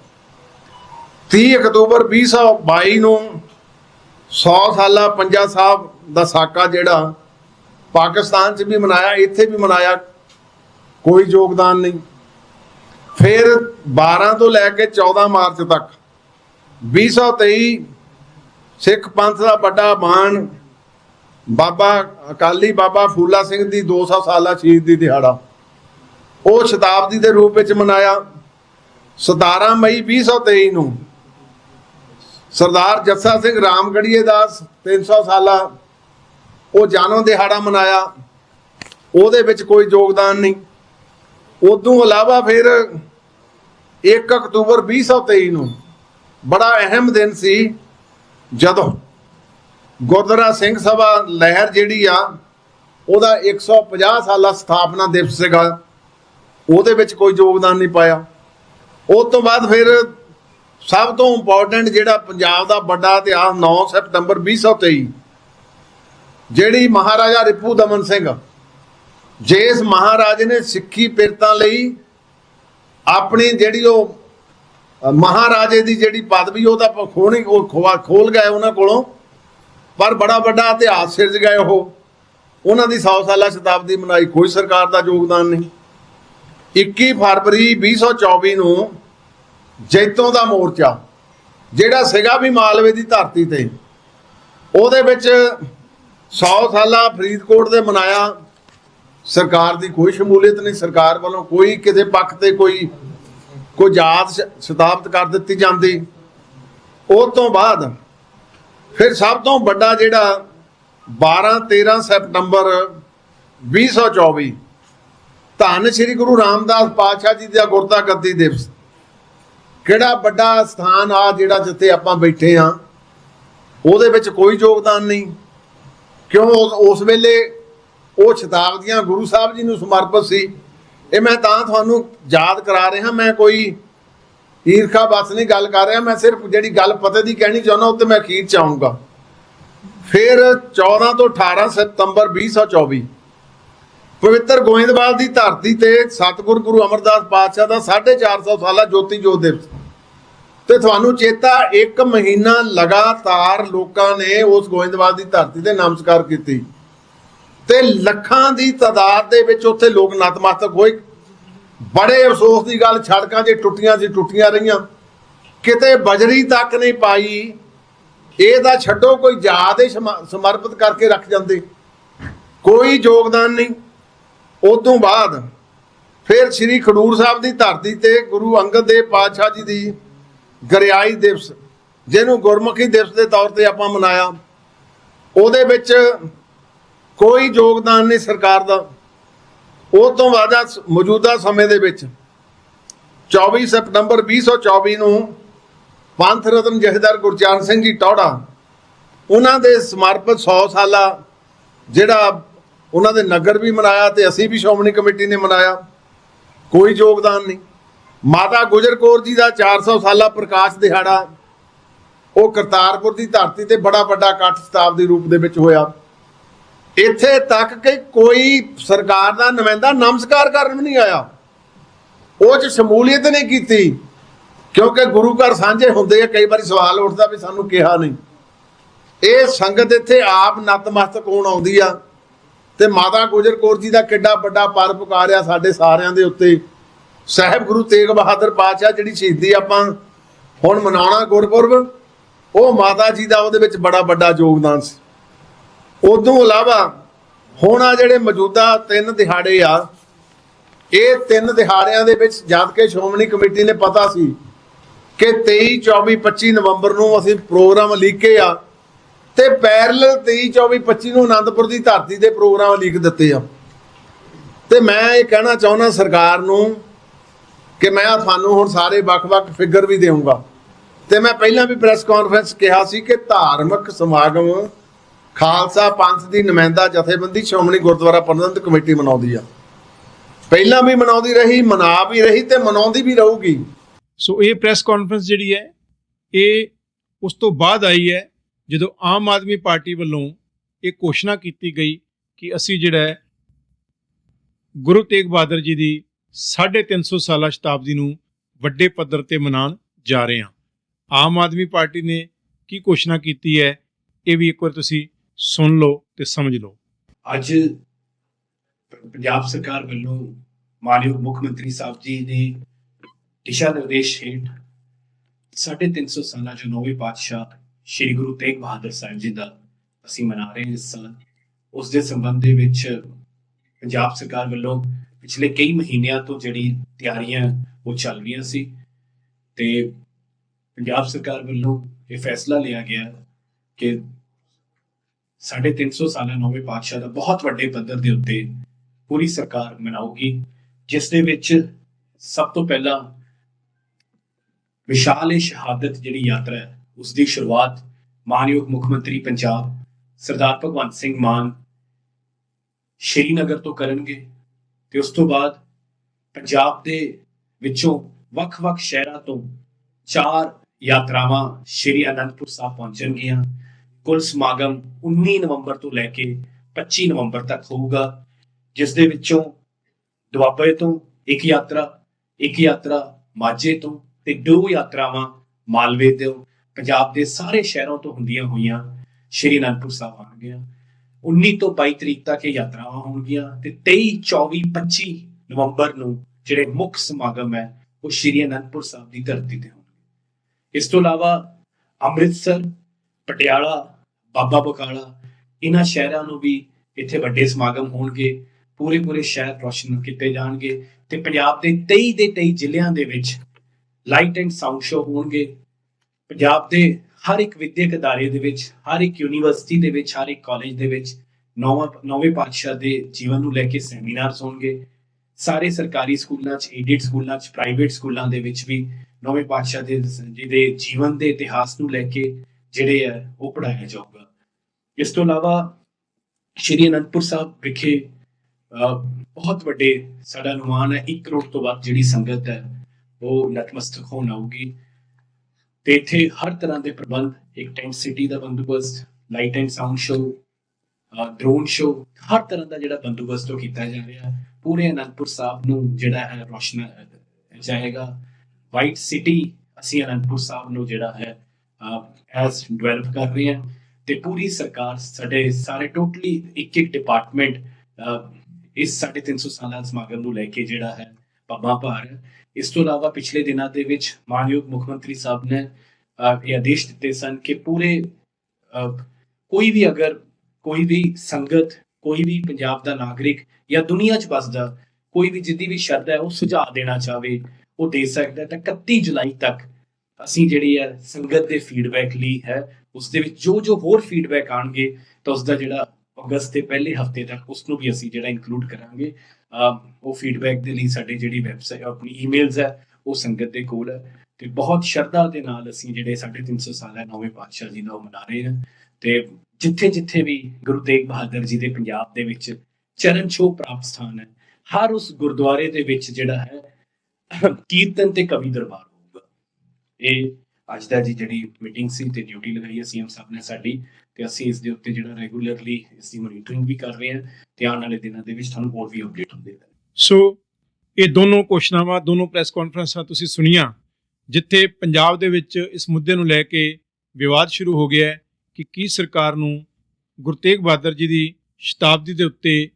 30 ਅਕਤੂਬਰ 2022 ਨੂੰ 100 ਸਾਲਾ ਪੰਜਾ ਸਾਹਿਬ ਦਾ ਸਾਕਾ ਜਿਹੜਾ ਪਾਕਿਸਤਾਨ 'ਚ ਵੀ ਮਨਾਇਆ, ਇੱਥੇ ਵੀ ਮਨਾਇਆ, ਕੋਈ ਯੋਗਦਾਨ ਨਹੀਂ। ਫਿਰ 12 ਤੋਂ ਲੈ ਕੇ 14 ਮਾਰਚ ਤੱਕ 2023 ਸਿੱਖ ਪੰਥ ਦਾ ਵੱਡਾ ਬਾਣ ਬਾਬਾ ਅਕਾਲੀ ਬਾਬਾ ਫੂਲਾ ਸਿੰਘ ਦੀ 200 ਸਾਲਾ ਸ਼ਹੀਦੀ ਦਿਹਾੜਾ ਉਹ ਸ਼ਤਾਬਦੀ ਦੇ ਰੂਪ ਵਿੱਚ ਮਨਾਇਆ। 17 ਮਈ 2023 ਨੂੰ ਸਰਦਾਰ ਜੱਸਾ ਸਿੰਘ ਰਾਮਗੜੀਏ ਦਾ 300 ਸਾਲਾ ਉਹ ਜਨਮ ਦਿਹਾੜਾ ਮਨਾਇਆ। ਉਹਦੇ ਵਿੱਚ ਕੋਈ ਯੋਗਦਾਨ ਨਹੀਂ। ਉਦੋਂ ਇਲਾਵਾ ਫਿਰ 1 ਅਕਤੂਬਰ 2023 ਨੂੰ ਬੜਾ ਅਹਿਮ ਦਿਨ ਸੀ ਜਦੋਂ ਗੁਰਦੁਆਰਾ ਸਿੰਘ ਸਭਾ ਲਹਿਰ ਜਿਹੜੀ ਆ, ਉਹਦਾ 150 ਸਾਲਾ ਸਥਾਪਨਾ ਦਿਵਸ ਸੀਗਾ। ਉਹਦੇ ਵਿੱਚ ਕੋਈ ਯੋਗਦਾਨ ਨਹੀਂ ਪਾਇਆ। ਉਸ ਤੋਂ ਬਾਅਦ ਫਿਰ ਸਭ ਤੋਂ ਇੰਪੋਰਟੈਂਟ ਜਿਹੜਾ ਪੰਜਾਬ ਦਾ ਵੱਡਾ ਇਤਿਹਾਸ 9 ਸਤੰਬਰ 2023 ਜਿਹੜੀ ਮਹਾਰਾਜਾ ਰਿਪੂ ਦਮਨ ਸਿੰਘ, ਜਿਸ ਮਹਾਰਾਜ ਨੇ ਸਿੱਖੀ ਪਿਰਤਾਂ ਲਈ ਆਪਣੀ ਜਿਹੜੀ ਉਹ ਮਹਾਰਾਜੇ ਦੀ ਜਿਹੜੀ ਪਦਵੀ ਉਹ ਤਾਂ ਖੋਣੀ ਉਹ ਖੋਲ ਗਏ ਉਹਨਾਂ ਕੋਲੋਂ, ਪਰ ਬੜਾ ਵੱਡਾ ਇਤਿਹਾਸ ਸਿਰਜ ਗਏ ਉਹ। ਉਹਨਾਂ ਦੀ 100 ਸਾਲਾ ਸ਼ਤਾਬਦੀ ਮਨਾਈ, ਕੋਈ ਸਰਕਾਰ ਦਾ ਯੋਗਦਾਨ ਨਹੀਂ। 21 ਫਰਵਰੀ 2024 ਨੂੰ ਜੈਤੋਂ ਦਾ ਮੋਰਚਾ, ਜਿਹੜਾ ਸੀਗਾ ਵੀ ਮਾਲਵੇ ਦੀ ਧਰਤੀ ਤੇ, ਉਹਦੇ ਵਿੱਚ 100 ਸਾਲਾ ਫਰੀਦਕੋਟ ਦੇ ਮਨਾਇਆ। ਸਰਕਾਰ ਦੀ ਕੋਈ ਸ਼ਮੂਲੀਅਤ ਨਹੀਂ, ਸਰਕਾਰ ਵੱਲੋਂ ਕੋਈ ਕਿਸੇ ਪੱਖ ਤੇ ਕੋਈ ਕੋਈ ਯਾਦ ਸ਼- ਸਥਾਪਿਤ ਕਰ ਦਿੱਤੀ ਜਾਂਦੀ। ਉਹ ਤੋਂ ਬਾਅਦ ਫਿਰ ਸਭ ਤੋਂ ਵੱਡਾ ਜਿਹੜਾ 12 13 ਸਤੰਬਰ 2024 ਧੰਨ ਸ੍ਰੀ ਗੁਰੂ ਰਾਮਦਾਸ ਪਾਤਸ਼ਾਹ ਜੀ ਦਾ ਗੁਰਤਾ ਗੱਦੀ ਦਿਵਸ। ਕਿਹੜਾ ਵੱਡਾ ਸਥਾਨ ਆ ਜਿਹੜਾ ਜਿੱਥੇ ਆਪਾਂ ਬੈਠੇ ਆ, ਉਹਦੇ ਵਿੱਚ ਕੋਈ ਯੋਗਦਾਨ ਨਹੀਂ। ਕਿਉਂ? ਉਸ- ਵੇਲੇ ਉਹ ਸ਼ਤਾਬਦੀਆਂ ਗੁਰੂ ਸਾਹਿਬ ਜੀ ਨੂੰ ਸਮਰਪਿਤ ਸੀ। ਇਹ ਮੈਂ ਤਾਂ ਤੁਹਾਨੂੰ ਯਾਦ ਕਰਾ ਰਿਹਾ, ਮੈਂ ਕੋਈ ਈਰਖਾ ਬਸ ਨਹੀਂ ਗੱਲ ਕਰ ਰਿਹਾ, ਮੈਂ ਸਿਰਫ ਜਿਹੜੀ ਗੱਲ ਪਤੇ ਦੀ ਕਹਿਣੀ ਚਾਹੁੰਦਾ ਉੱਤੇ ਮੈਂ ਅਖੀਰ ਚ ਆਊਂਗਾ। ਫਿਰ 14 ਤੋਂ 18 ਸਤੰਬਰ 2024 ਪਵਿੱਤਰ ਗੋਇੰਦਵਾਲ ਦੀ ਧਰਤੀ ਤੇ ਸਤਿਗੁਰ ਗੁਰੂ ਅਮਰਦਾਸ ਪਾਤਸ਼ਾਹ ਦਾ 450 ਸਾਲਾ ਜੋਤੀ ਜੋਤ ਦਿਵਸ। ਤੇ ਤੁਹਾਨੂੰ ਚੇਤਾ ਇੱਕ ਮਹੀਨਾ ਲਗਾਤਾਰ ਲੋਕਾਂ ਨੇ ਉਸ ਗੋਇੰਦਵਾਲ ਦੀ ਧਰਤੀ ਤੇ ਨਮਸਕਾਰ ਕੀਤੀ। ਤੇ ਲੱਖਾਂ ਦੀ ਤਾਦਾਦ ਦੇ ਵਿੱਚ ਉੱਥੇ ਲੋਕ ਨਤਮਸਤਕ ਹੋਏ। ਬੜੇ ਅਫਸੋਸ ਦੀ ਗੱਲ ਸੜਕਾਂ ਤੇ ਟੁੱਟੀਆਂ ਸੀ, ਟੁੱਟੀਆਂ ਰਹੀਆਂ। ਕਿਤੇ ਬਜਰੀ ਤੱਕ ਨਹੀਂ ਪਾਈ। ਇਹ ਤਾਂ ਛੱਡੋ, ਕੋਈ ਯਾਦ ਹੀ ਸਮਰਪਿਤ ਕਰਕੇ ਰੱਖ ਜਾਂਦੇ। ਕੋਈ ਯੋਗਦਾਨ ਨਹੀਂ। ਉਦੋਂ ਬਾਅਦ ਫਿਰ ਸ੍ਰੀ ਖਡੂਰ ਸਾਹਿਬ ਦੀ ਧਰਤੀ ਤੇ ਗੁਰੂ ਅੰਗਦ ਦੇਵ ਪਾਤਸ਼ਾਹ ਜੀ ਦੀ ਗਰਿਆਈ ਦਿਵਸ, ਜਿਹਨੂੰ ਗੁਰਮੁਖੀ ਦਿਵਸ ਦੇ ਤੌਰ ਤੇ ਆਪਾਂ ਮਨਾਇਆ। ਉਹਦੇ ਵਿੱਚ ਕੋਈ ਯੋਗਦਾਨ ਨਹੀਂ ਸਰਕਾਰ ਦਾ। ਉਹ ਤੋਂ ਬਾਅਦ ਮੌਜੂਦਾ ਸਮੇਂ ਦੇ ਵਿੱਚ 24 ਸਤੰਬਰ 2024 ਨੂੰ ਪੰਥ ਰਤਨ ਜਥੇਦਾਰ ਗੁਰਚਰਨ ਸਿੰਘ ਜੀ ਟੌੜਾ ਉਹਨਾਂ ਦੇ ਸਮਰਪਿਤ 100 ਸਾਲਾ ਜਿਹੜਾ ਉਹਨਾਂ ਦੇ ਨਗਰ ਵੀ ਮਨਾਇਆ ਤੇ ਅਸੀਂ ਵੀ ਸ਼੍ਰੋਮਣੀ ਕਮੇਟੀ ਨੇ ਮਨਾਇਆ। ਕੋਈ ਯੋਗਦਾਨ ਨਹੀਂ। ਮਾਤਾ ਗੁਜਰ ਕੌਰ ਜੀ ਦਾ 400 ਸਾਲਾ ਪ੍ਰਕਾਸ਼ ਦਿਹਾੜਾ, ਉਹ ਕਰਤਾਰਪੁਰ ਦੀ ਧਰਤੀ ਤੇ ਬੜਾ ਵੱਡਾ ਇਕੱਠ ਸ਼ਤਾਬਦੀ ਰੂਪ ਦੇ ਵਿੱਚ ਹੋਇਆ। ਇੱਥੇ ਤੱਕ ਕਿ ਕੋਈ ਸਰਕਾਰ ਦਾ ਨੁਮਾਇੰਦਾ ਨਮਸਕਾਰ ਕਰਨ ਵੀ ਨਹੀਂ ਆਇਆ। ਉਹ ਚ ਸ਼ਮੂਲੀਅਤ ਨਹੀਂ ਕੀਤੀ, ਕਿਉਂਕਿ ਗੁਰੂ ਘਰ ਸਾਂਝੇ ਹੁੰਦੇ ਆ, ਕਈ ਵਾਰੀ ਸਵਾਲ ਉੱਠਦਾ ਵੀ ਸਾਨੂੰ ਕਿਹਾ ਨਹੀਂ। ਇਹ ਸੰਗਤ ਇੱਥੇ ਆਪ ਨਤਮਸਤਕ ਹੋਣ ਆਉਂਦੀ ਆ। ਤੇ ਮਾਤਾ ਗੁਜਰ ਕੌਰ ਜੀ ਦਾ ਕਿੱਡਾ ਵੱਡਾ ਪਰ ਪੁਕਾਰਿਆ ਸਾਡੇ ਸਾਰਿਆਂ ਦੇ ਉੱਤੇ। ਸਾਹਿਬ ਗੁਰੂ ਤੇਗ ਬਹਾਦਰ ਪਾਤਸ਼ਾਹ ਜਿਹੜੀ ਸ਼ਹੀਦੀ ਆਪਾਂ ਹੁਣ ਮਨਾਉਣਾ ਗੁਰਪੁਰਬ, ਉਹ ਮਾਤਾ ਜੀ ਦਾ ਉਹਦੇ ਵਿੱਚ ਬੜਾ ਵੱਡਾ ਯੋਗਦਾਨ ਸੀ। ਉਦੋਂ ਇਲਾਵਾ ਹੁਣ ਆ ਜਿਹੜੇ ਮੌਜੂਦਾ ਤਿੰਨ ਦਿਹਾੜੇ ਆ, ਇਹ ਤਿੰਨ ਦਿਹਾੜਿਆਂ ਦੇ ਵਿੱਚ ਜਦ ਕਿ ਸ਼੍ਰੋਮਣੀ ਕਮੇਟੀ ਨੇ ਪਤਾ ਸੀ ਕਿ 23 24 25 ਨਵੰਬਰ ਨੂੰ ਅਸੀਂ ਪ੍ਰੋਗਰਾਮ ਲਿਖੇ ਆ ਤੇ ਪੈਰਲਲ 23 24 25 ਨੂੰ ਆਨੰਦਪੁਰ ਦੀ ਧਰਤੀ ਦੇ ਪ੍ਰੋਗਰਾਮ ਲਿਖ ਦਿੱਤੇ ਆ। ਤੇ ਮੈਂ ਇਹ ਕਹਿਣਾ ਚਾਹੁੰਦਾ ਸਰਕਾਰ ਨੂੰ ਕਿ ਮੈਂ ਤੁਹਾਨੂੰ ਹੁਣ ਸਾਰੇ ਵੱਖ-ਵੱਖ ਫਿਗਰ ਵੀ ਦੇਵਾਂਗਾ ਤੇ ਮੈਂ ਪਹਿਲਾਂ ਵੀ ਪ੍ਰੈਸ ਕਾਨਫਰੰਸ ਕਿਹਾ ਸੀ ਕਿ ਧਾਰਮਿਕ ਸਮਾਗਮ ਖਾਲਸਾ ਪੰਥ ਦੀ ਨੁਮਾਇੰਦਾ ਜਥੇਬੰਦੀ ਸ਼੍ਰੋਮਣੀ ਗੁਰਦੁਆਰਾ ਪ੍ਰਬੰਧਕ ਕਮੇਟੀ ਮਨਾਉਂਦੀ ਆ। ਪਹਿਲਾਂ ਵੀ ਮਨਾਉਂਦੀ ਰਹੀ, ਮਨਾ ਵੀ ਰਹੀ ਤੇ ਮਨਾਉਂਦੀ ਵੀ ਰਹੂਗੀ। ਸੋ ਇਹ ਪ੍ਰੈਸ ਕਾਨਫਰੰਸ ਜਿਹੜੀ ਹੈ, ਇਹ ਉਸ ਤੋਂ ਬਾਅਦ ਆਈ ਹੈ। ਜਦੋਂ ਆਮ ਆਦਮੀ ਪਾਰਟੀ ਵੱਲੋਂ ਇਹ ਘੋਸ਼ਣਾ ਕੀਤੀ ਗਈ ਕਿ ਅਸੀਂ ਜਿਹੜਾ ਗੁਰੂ ਤੇਗ ਬਹਾਦਰ ਜੀ ਦੀ 350 ਸਾਲਾ ਸ਼ਤਾਬਦੀ ਨੂੰ ਵੱਡੇ ਪੱਧਰ ਤੇ ਮਨਾਉਣ ਜਾ ਰਹੇ ਹਾਂ। ਆਮ ਆਦਮੀ ਪਾਰਟੀ ਨੇ ਕੀ ਘੋਸ਼ਣਾ ਕੀਤੀ ਹੈ, ਇਹ ਵੀ ਇੱਕ ਵਾਰ ਤੁਸੀਂ ਸੁਣ ਲਓ ਤੇ ਸਮਝ ਲਓ। ਅੱਜ ਪੰਜਾਬ ਸਰਕਾਰ ਵੱਲੋਂ ਮਾਨਯੋਗ ਮੁੱਖ ਮੰਤਰੀ ਸਾਹਿਬ ਜੀ ਦੇ ਦਿਸ਼ਾ ਨਿਰਦੇਸ਼ ਹੇਠ 350 ਸਾਲਾਂ ਜੋ ਨੌਵੇਂ ਪਾਤਸ਼ਾਹ ਸ੍ਰੀ ਗੁਰੂ ਤੇਗ ਬਹਾਦਰ ਸਾਹਿਬ ਜੀ ਦਾ ਅਸੀਂ ਮਨਾ ਰਹੇ ਹਾਂ ਇਸ ਸਾਲ। ਉਸ ਦੇ ਸੰਬੰਧ ਦੇ ਵਿੱਚ ਪੰਜਾਬ ਸਰਕਾਰ ਵੱਲੋਂ ਪਿਛਲੇ ਕਈ ਮਹੀਨਿਆਂ ਤੋਂ ਜਿਹੜੀ ਤਿਆਰੀਆਂ, ਉਹ ਚੱਲ ਰਹੀਆਂ ਸੀ ਤੇ ਪੰਜਾਬ ਸਰਕਾਰ ਵੱਲੋਂ ਇਹ ਫੈਸਲਾ ਲਿਆ ਗਿਆ ਕਿ 350 ਸਾਲਾਂ ਨੌਵੇਂ ਪਾਤਸ਼ਾਹ ਦਾ ਬਹੁਤ ਵੱਡੇ ਪੱਧਰ ਦੇ ਉੱਤੇ ਪੂਰੀ ਸਰਕਾਰ ਮਨਾਉਗੀ ਜਿਸ ਦੇ ਵਿੱਚ ਸਭ ਤੋਂ ਪਹਿਲਾਂ ਵਿਸ਼ਾਲ ਇਹ ਸ਼ਹਾਦਤ ਜਿਹੜੀ ਯਾਤਰਾ ਹੈ ਉਸ ਦੀ ਸ਼ੁਰੂਆਤ ਮਾਨਯੋਗ ਮੁੱਖ ਮੰਤਰੀ ਪੰਜਾਬ ਸਰਦਾਰ ਭਗਵੰਤ ਸਿੰਘ ਮਾਨ ਸ਼੍ਰੀਨਗਰ ਤੋਂ ਕਰਨਗੇ ਤੇ ਉਸ ਤੋਂ ਬਾਅਦ ਪੰਜਾਬ ਦੇ ਵਿੱਚੋਂ ਵੱਖ-ਵੱਖ ਸ਼ਹਿਰਾਂ ਤੋਂ ਚਾਰ ਯਾਤਰਾਵਾਂ ਸ਼੍ਰੀ ਅਨੰਦਪੁਰ ਸਾਹਿਬ ਪਹੁੰਚਣਗੀਆਂ। ਕੁੱਲ ਸਮਾਗਮ 19 ਨਵੰਬਰ ਤੋਂ ਲੈ ਕੇ 25 ਨਵੰਬਰ ਤੱਕ ਹੋਊਗਾ, ਜਿਸ ਦੇ ਵਿੱਚੋਂ ਦੁਆਬੇ ਤੋਂ ਇੱਕ ਯਾਤਰਾ ਇੱਕ ਯਾਤਰਾ ਮਾਝੇ ਤੋਂ ਤੇ ਦੋ ਯਾਤਰਾਵਾਂ ਮਾਲਵੇ ਤੋਂ ਪੰਜਾਬ ਦੇ ਸਾਰੇ ਸ਼ਹਿਰਾਂ ਤੋਂ ਹੁੰਦੀਆਂ ਹੋਈਆਂ ਸ਼੍ਰੀ ਅਨੰਦਪੁਰ ਸਾਹਿਬ ਆਉਣਗੀਆਂ 19 ਤੋਂ 22 ਤਰੀਕ ਤੱਕ ਇਹ ਯਾਤਰਾਵਾਂ ਹੋਣਗੀਆਂ ਤੇ 23 24 25 ਨਵੰਬਰ ਨੂੰ ਜਿਹੜੇ ਮੁੱਖ ਸਮਾਗਮ ਹੈ, ਉਹ ਸ਼੍ਰੀ ਅਨੰਦਪੁਰ ਸਾਹਿਬ ਦੀ ਧਰਤੀ ਤੇ ਹੋਣਗੇ। ਇਸ ਤੋਂ ਇਲਾਵਾ ਅੰਮ੍ਰਿਤਸਰ, ਪਟਿਆਲਾ, ਬਾਬਾ ਬਕਾਲਾ ਇਹਨਾਂ ਸ਼ਹਿਰਾਂ ਨੂੰ ਵੀ ਇੱਥੇ ਵੱਡੇ ਸਮਾਗਮ ਹੋਣਗੇ। ਪੂਰੇ ਪੂਰੇ ਸ਼ਹਿਰ ਰੋਸ਼ਨ ਕੀਤੇ ਜਾਣਗੇ ਤੇ ਪੰਜਾਬ ਦੇ 23 ਦੇ 23 ਜ਼ਿਲ੍ਹਿਆਂ ਦੇ ਵਿੱਚ ਲਾਈਟ ਐਂਡ ਸਾਊਂਡ ਸ਼ੋ ਹੋਣਗੇ। ਪੰਜਾਬ ਦੇ ਹਰ ਇੱਕ ਵਿਦਿਅਕ ਅਦਾਰੇ ਦੇ ਵਿੱਚ, ਹਰ ਇੱਕ ਯੂਨੀਵਰਸਿਟੀ ਦੇ ਵਿੱਚ, ਹਰ ਇੱਕ ਕਾਲਜ ਦੇ ਵਿੱਚ ਨੌਵਾਂ, ਨੌਵੇਂ ਪਾਤਸ਼ਾਹ ਦੇ ਜੀਵਨ ਨੂੰ ਲੈ ਕੇ ਸੈਮੀਨਾਰਸ ਹੋਣਗੇ। ਸਾਰੇ ਸਰਕਾਰੀ ਸਕੂਲਾਂ 'ਚ ਏਡਿਡ ਸਕੂਲਾਂ 'ਚ ਪ੍ਰਾਈਵੇਟ ਸਕੂਲਾਂ ਦੇ ਵਿੱਚ ਵੀ ਨੌਵੇਂ ਪਾਤਸ਼ਾਹ ਦੇ ਜਿਹਦੇ ਜੀਵਨ ਦੇ ਇਤਿਹਾਸ ਨੂੰ ਲੈ ਕੇ ਜਿਹੜੇ ਆ, ਉਹ ਪੜਾਇਆ ਜਾਊਗਾ। ਇਸ ਤੋਂ ਇਲਾਵਾ ਸ਼੍ਰੀ ਅਨੰਦਪੁਰ ਸਾਹਿਬ ਵਿਖੇ ਬਹੁਤ ਵੱਡੇ, ਸਾਡਾ ਅਨੁਮਾਨ ਹੈ 1 ਕਰੋੜ ਤੋਂ ਵੱਧ ਜਿਹੜੀ ਸੰਗਤ ਹੈ, ਉਹ ਨਤਮਸਤਕ ਹੋਣ ਆਊਗੀ। ਤੇ ਇੱਥੇ ਹਰ ਤਰ੍ਹਾਂ ਦੇ ਪ੍ਰਬੰਧ, ਇੱਕ ਟੈਂਟ ਸਿਟੀ ਦਾ ਬੰਦੋਬਸਤ light and sound show drone show ਹਰ ਤਰ੍ਹਾਂ ਦਾ ਜਿਹੜਾ ਬੰਦੋਬਸਤ ਉਹ ਕੀਤਾ ਜਾ ਰਿਹਾ। ਪੂਰੇ ਅਨੰਦਪੁਰ ਸਾਹਿਬ ਨੂੰ ਜਿਹੜਾ ਹੈ ਰੋਸ਼ਨ ਜਾਏਗਾ। ਵਾਈਟ ਸਿਟੀ ਅਸੀਂ ਅਨੰਦਪੁਰ ਸਾਹਿਬ ਨੂੰ ਜਿਹੜਾ ਹੈ ਐਸ ਡਿਵੈਲਪ ਕਰ ਰਹੇ ਹਾਂ ਤੇ ਪੂਰੀ ਸਰਕਾਰ ਸਾਡੇ ਸਾਰੇ ਟੋਟਲੀ ਇੱਕ ਇੱਕ ਡਿਪਾਰਟਮੈਂਟ ਇਸ 350 ਸਾਲਾਂ ਸਮਾਗਮ ਨੂੰ ਲੈ ਕੇ ਜਿਹੜਾ ਹੈ ਪੱਬਾਂ ਭਾਰ ਇਸ ਤੋਂ ਇਲਾਵਾ ਪਿਛਲੇ ਦਿਨਾਂ ਦੇ ਵਿੱਚ ਮਾਨਯੋਗ ਮੁੱਖ ਮੰਤਰੀ ਸਾਹਿਬ ਨੇ ਇਹ ਆਦੇਸ਼ ਦਿੱਤੇ ਸਨ ਕਿ ਪੂਰੇ ਕੋਈ ਵੀ ਅਗਰ ਕੋਈ ਵੀ ਸੰਗਤ, ਕੋਈ ਵੀ ਪੰਜਾਬ ਦਾ ਨਾਗਰਿਕ ਜਾਂ ਦੁਨੀਆ 'ਚ ਵੱਸਦਾ, ਕੋਈ ਵੀ ਜਿੱਦੀ ਵੀ ਸ਼ਰਧਾ ਹੈ, ਉਹ ਸੁਝਾਅ ਦੇਣਾ ਚਾਹਵੇ, ਉਹ ਦੇ ਸਕਦਾ ਤਾਂ 31 ਜੁਲਾਈ ਤੱਕ ਅਸੀਂ ਜਿਹੜੀ ਹੈ ਸੰਗਤ ਦੇ ਫੀਡਬੈਕ ਲਈ ਹੈ, ਉਸ ਦੇ ਵਿੱਚ ਜੋ ਜੋ ਹੋਰ ਫੀਡਬੈਕ ਆਣਗੇ ਤਾਂ ਉਸ ਦਾ ਜਿਹੜਾ ਅਗਸਤ ਦੇ ਪਹਿਲੇ ਹਫ਼ਤੇ ਤੱਕ, ਉਸ ਨੂੰ ਵੀ ਅਸੀਂ ਜਿਹੜਾ ਇਨਕਲੂਡ ਕਰਾਂਗੇ। ਉਹ ਫੀਡਬੈਕ ਦੇ ਲਈ ਸਾਡੇ ਜਿਹੜੀ ਵੈਬਸਾਈਟ ਆਪਣੀ ਈਮੇਲਸ ਹੈ, ਉਹ ਸੰਗਤ ਦੇ ਕੋਲ ਹੈ। ਤੇ ਬਹੁਤ ਸ਼ਰਧਾ ਦੇ ਨਾਲ ਅਸੀਂ ਜਿਹੜੇ 350 ਸਾਲਾ ਨੌਵੇਂ ਪਾਤਸ਼ਾਹ ਜੀ ਦਾ ਉਹ ਮਨਾ ਰਹੇ ਹਾਂ। ਤੇ ਜਿੱਥੇ ਜਿੱਥੇ ਵੀ ਗੁਰੂ ਤੇਗ ਬਹਾਦਰ ਜੀ ਦੇ ਪੰਜਾਬ ਦੇ ਵਿੱਚ ਚਰਨ ਛੋਹ ਪ੍ਰਾਪਤ ਸਥਾਨ ਹੈ, ਹਰ ਉਸ ਗੁਰਦੁਆਰੇ ਦੇ ਵਿੱਚ ਜਿਹੜਾ ਹੈ, ਕੀਰਤਨ ਤੇ ਕਵੀ ਦਰਬਾਰ ਹੋਊਗਾ। ਇਹ ਅੱਜ ਦਾ ਜੀ ਜਿਹੜੀ ਮੀਟਿੰਗ ਸੀ ਤੇ ਡਿਊਟੀ ਲਗਾਈ ਹੈ ਸੀਐਮ ਸਾਹਿਬ ਨੇ ਸਾਡੀ ਤੇ ਅਸੀਂ ਇਸ ਦੇ ਉੱਤੇ ਜਿਹੜਾ ਰੈਗੂਲਰਲੀ ਇਸ ਦੀ ਮੋਨੀਟਰਿੰਗ ਵੀ ਕਰ ਰਹੇ ਹਾਂ ਤੇ ਆਉਣ ਵਾਲੇ ਦਿਨਾਂ ਦੇ ਵਿੱਚ ਤੁਹਾਨੂੰ ਹੋਰ ਵੀ ਅਪਡੇਟ ਹੁੰਦੇ ਰਹਿਣਗੇ। ਸੋ ਇਹ ਦੋਨੋਂ ਘੋਸ਼ਣਾਵਾਂ ਦੋਨੋਂ ਪ੍ਰੈਸ ਕਾਨਫਰੰਸਾਂ ਤੁਸੀਂ ਸੁਣੀਆਂ, ਜਿੱਥੇ ਪੰਜਾਬ ਦੇ ਵਿੱਚ ਇਸ ਮੁੱਦੇ ਨੂੰ ਲੈ ਕੇ ਵਿਵਾਦ ਸ਼ੁਰੂ ਹੋ ਗਿਆ ਹੈ ਕਿ ਕੀ ਸਰਕਾਰ ਨੂੰ ਗੁਰੂ ਤੇਗ ਬਹਾਦਰ ਜੀ ਦੀ ਸ਼ਤਾਬਦੀ ਦੇ ਉੱਤੇ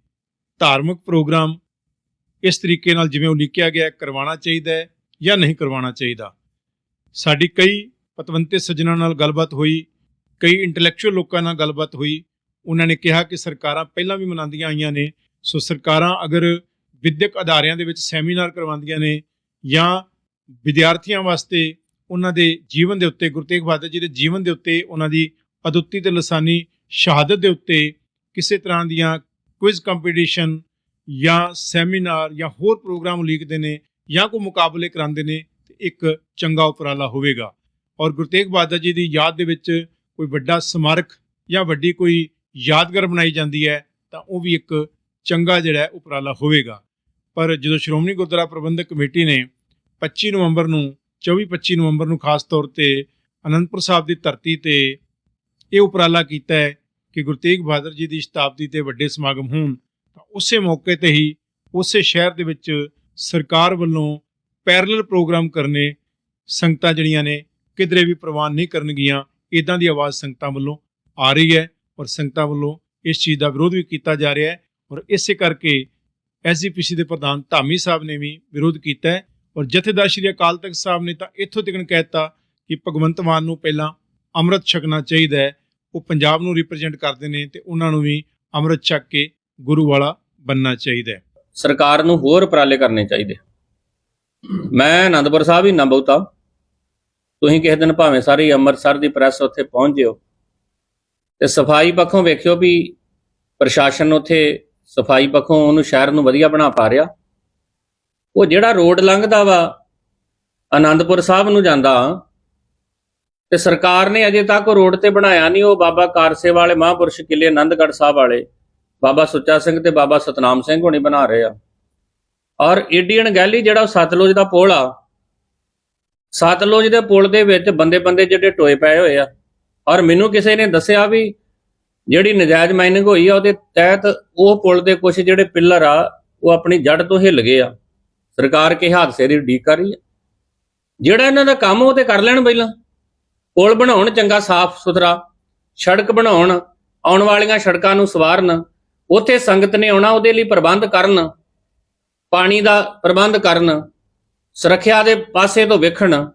ਧਾਰਮਿਕ ਪ੍ਰੋਗਰਾਮ ਇਸ ਤਰੀਕੇ ਨਾਲ ਜਿਵੇਂ ਉਲੀਕਿਆ ਗਿਆ ਕਰਵਾਉਣਾ ਚਾਹੀਦਾ ਹੈ ਜਾਂ ਨਹੀਂ ਕਰਵਾਉਣਾ ਚਾਹੀਦਾ। ਸਾਡੀ ਕਈ ਪਤਵੰਤੇ ਸੱਜਣਾ ਨਾਲ ਗੱਲਬਾਤ ਹੋਈ ਕਈ ਇੰਟੈਲੈਕਚੁਅਲ ਲੋਕਾਂ ਨਾਲ ਗੱਲਬਾਤ ਹੋਈ, ਉਹਨਾਂ ਨੇ ਕਿਹਾ ਕਿ ਸਰਕਾਰਾਂ ਪਹਿਲਾਂ ਵੀ ਮਨਾਉਂਦੀਆਂ ਆਈਆਂ ਨੇ, ਸੋ ਸਰਕਾਰਾਂ ਅਗਰ ਵਿਦਿਅਕ ਅਦਾਰਿਆਂ ਦੇ ਵਿੱਚ ਸੈਮੀਨਾਰ ਕਰਵਾਉਂਦੀਆਂ ਨੇ ਜਾਂ ਵਿਦਿਆਰਥੀਆਂ ਵਾਸਤੇ ਉਹਨਾਂ ਦੇ ਜੀਵਨ ਦੇ ਉੱਤੇ, ਗੁਰੂ ਤੇਗ ਬਹਾਦਰ ਜੀ ਦੇ ਜੀਵਨ ਦੇ ਉੱਤੇ, ਉਹਨਾਂ ਦੀ ਅਦੁੱਤੀ ਤੇ ਲਸਾਨੀ ਸ਼ਹਾਦਤ ਦੇ ਉੱਤੇ ਕਿਸੇ ਤਰ੍ਹਾਂ ਦੀਆਂ ਕੁਇਜ਼ ਕੰਪੀਟੀਸ਼ਨ ਜਾਂ ਸੈਮੀਨਾਰ ਜਾਂ ਹੋਰ ਪ੍ਰੋਗਰਾਮ ਉਲੀਕਦੇ ਨੇ ਜਾਂ ਕੋਈ ਮੁਕਾਬਲੇ ਕਰਾਉਂਦੇ ਨੇ, ਤੇ ਇੱਕ ਚੰਗਾ ਉਪਰਾਲਾ ਹੋਵੇਗਾ। ਔਰ ਗੁਰੂ ਤੇਗ ਬਹਾਦਰ ਜੀ ਦੀ ਯਾਦ ਦੇ ਵਿੱਚ ਕੋਈ ਵੱਡਾ ਸਮਾਰਕ ਜਾਂ ਵੱਡੀ ਕੋਈ ਯਾਦਗਾਰ ਬਣਾਈ ਜਾਂਦੀ ਹੈ, ਤਾਂ ਉਹ ਵੀ ਇੱਕ ਚੰਗਾ ਜਿਹੜਾ ਉਪਰਾਲਾ ਹੋਵੇਗਾ। ਪਰ ਜਦੋਂ ਸ਼੍ਰੋਮਣੀ ਗੁਰਦੁਆਰਾ ਪ੍ਰਬੰਧਕ ਕਮੇਟੀ ਨੇ 25 ਨਵੰਬਰ ਨੂੰ 24-25 ਨਵੰਬਰ ਨੂੰ ਖਾਸ ਤੌਰ ਤੇ ਅਨੰਦਪੁਰ ਸਾਹਿਬ ਦੀ ਧਰਤੀ ਤੇ ਇਹ ਉਪਰਾਲਾ ਕੀਤਾ ਹੈ ਕਿ ਗੁਰੂ ਤੇਗ ਬਹਾਦਰ ਜੀ ਦੀ ਸ਼ਤਾਬਦੀ ਤੇ ਵੱਡੇ ਸਮਾਗਮ ਹੋਣ, ਤਾਂ ਉਸੇ ਮੌਕੇ ਤੇ ਹੀ ਉਸੇ ਸ਼ਹਿਰ ਦੇ ਵਿੱਚ ਸਰਕਾਰ ਵੱਲੋਂ ਪੈਰਲਲ ਪ੍ਰੋਗਰਾਮ ਕਰਨੇ ਸੰਗਤਾਂ ਜਿਹੜੀਆਂ ਨੇ ਕਿਧਰੇ ਵੀ ਪ੍ਰਵਾਨ ਨਹੀਂ ਕਰਨਗੀਆਂ ਇਦਾਂ ਦੀ ਆਵਾਜ਼ ਸੰਗਤਾਂ ਵੱਲੋਂ ਆ ਰਹੀ ਹੈ ਔਰ ਸੰਗਤਾਂ ਵੱਲੋਂ ਇਸ ਚੀਜ਼ ਦਾ ਵਿਰੋਧ ਵੀ ਕੀਤਾ ਜਾ ਰਿਹਾ ਹੈ ਔਰ ਇਸੇ ਕਰਕੇ ਐਸਜੀਪੀਸੀ ਦੇ ਪ੍ਰਧਾਨ ਧਾਮੀ ਸਾਹਿਬ ਨੇ ਵੀ ਵਿਰੋਧ ਕੀਤਾ ਹੈ ਔਰ ਜਥੇਦਾਰ ਸ਼੍ਰੀ ਅਕਾਲ ਤਖਤ ਸਾਹਿਬ ਨੇ ਤਾਂ ਇੱਥੋਂ ਤੱਕ ਕਹਿਤਾ ਕਿ ਭਗਵੰਤ ਮਾਨ ਨੂੰ ਪਹਿਲਾਂ ਅੰਮ੍ਰਿਤ ਛਕਣਾ ਚਾਹੀਦਾ ਹੈ, ਉਹ ਪੰਜਾਬ ਨੂੰ ਰਿਪਰੈਜ਼ੈਂਟ ਕਰਦੇ ਨੇ ਤੇ ਉਹਨਾਂ ਨੂੰ ਵੀ ਅੰਮ੍ਰਿਤ ਛਕ ਕੇ ਗੁਰੂ ਵਾਲਾ ਬੰਨਣਾ ਚਾਹੀਦਾ ਹੈ। ਸਰਕਾਰ ਨੂੰ ਹੋਰ ਉਪਰਾਲੇ ਕਰਨੇ ਚਾਹੀਦੇ। ਮੈਂ ਆਨੰਦਪੁਰ ਸਾਹਿਬ ਹੀ ਨਾ ਬਹੁਤਾ ਤੁਸੀਂ ਕਿਸੇ ਦਿਨ ਭਾਵੇਂ ਸਾਰੀ ਅੰਮ੍ਰਿਤਸਰ ਦੀ ਪ੍ਰੈਸ ਉੱਥੇ ਪਹੁੰਚ ਜਿਓ। ਤੇ ਸਫ਼ਾਈ ਪੱਖੋਂ ਵੇਖਿਓ ਵੀ ਪ੍ਰਸ਼ਾਸਨ ਉੱਥੇ ਸਫ਼ਾਈ ਪੱਖੋਂ ਉਹਨੂੰ ਸ਼ਹਿਰ ਨੂੰ ਵਧੀਆ ਬਣਾ ਪਾ ਰਿਹਾ। ਉਹ ਜਿਹੜਾ ਰੋਡ ਲੰਘਦਾ ਵਾ, ਆਨੰਦਪੁਰ ਸਾਹਿਬ ਨੂੰ ਜਾਂਦਾ ਤੇ ਸਰਕਾਰ ਨੇ ਅਜੇ ਤੱਕ ਉਹ ਰੋਡ ਤੇ ਬਣਾਇਆ ਨਹੀਂ, ਉਹ ਬਾਬਾ ਕਾਰਸੇ ਵਾਲੇ ਮਹਾਂਪੁਰਸ਼ ਕਿਲੇ, ਆਨੰਦਗੜ੍ਹ ਸਾਹਿਬ ਵਾਲੇ, ਬਾਬਾ ਸੁੱਚਾ ਸਿੰਘ ਤੇ ਬਾਬਾ ਸਤਨਾਮ ਸਿੰਘ ਹੋਣੀ ਬਣਾ ਰਹੇ ਆ। ਔਰ ਏਡੀਅਨ ਗੈਲੀ ਜਿਹੜਾ ਉਹ ਸਤਲੁਜ ਦਾ ਪੁਲ ਆ ਸਤਲੁਜ ਦੇ ਪੁਲ ਦੇ ਵਿੱਚ ਬੰਦੇ ਬੰਦੇ ਜਿਹੜੇ ਟੋਏ ਪਏ ਹੋਏ ਆ। ਔਰ ਮੈਨੂੰ ਕਿਸੇ ਨੇ ਦੱਸਿਆ ਵੀ ਜਿਹੜੀ ਨਜਾਇਜ਼ ਮਾਈਨਿੰਗ ਹੋਈ ਆ, ਉਹਦੇ ਤਹਿਤ ਉਹ ਪੁਲ ਦੇ ਕੁਝ ਜਿਹੜੇ ਪਿੱਲਰ ਆ, ਉਹ ਆਪਣੀ ਜੜ ਤੋਂ ਹਿੱਲ ਗਏ ਆ। ਸਰਕਾਰ ਕੇ ਹਾਦਸੇ ਦੀ ਉਡੀਕ ਕਰ ਰਹੀ ਆ। ਜਿਹੜਾ ਇਹਨਾਂ ਦਾ ਕੰਮ ਉਹ ਤੇ ਕਰ ਲੈਣ ਪਹਿਲਾਂ। ਪੁਲ ਬਣਾਉਣ ਚੰਗਾ ਸਾਫ਼ ਸੁਥਰਾ, ਸੜਕ ਬਣਾਉਣ, ਆਉਣ ਵਾਲੀਆਂ ਸੜਕਾਂ ਨੂੰ ਸਵਾਰਨ, ਉੱਥੇ ਸੰਗਤ ਨੇ ਆਉਣਾ, ਉਹਦੇ ਲਈ ਪ੍ਰਬੰਧ ਕਰਨ, ਪਾਣੀ ਦਾ ਪ੍ਰਬੰਧ ਕਰਨ ਸੁਰੱਖਿਆ ਦੇ ਪਾਸੇ ਤੋਂ ਵੇਖਣ।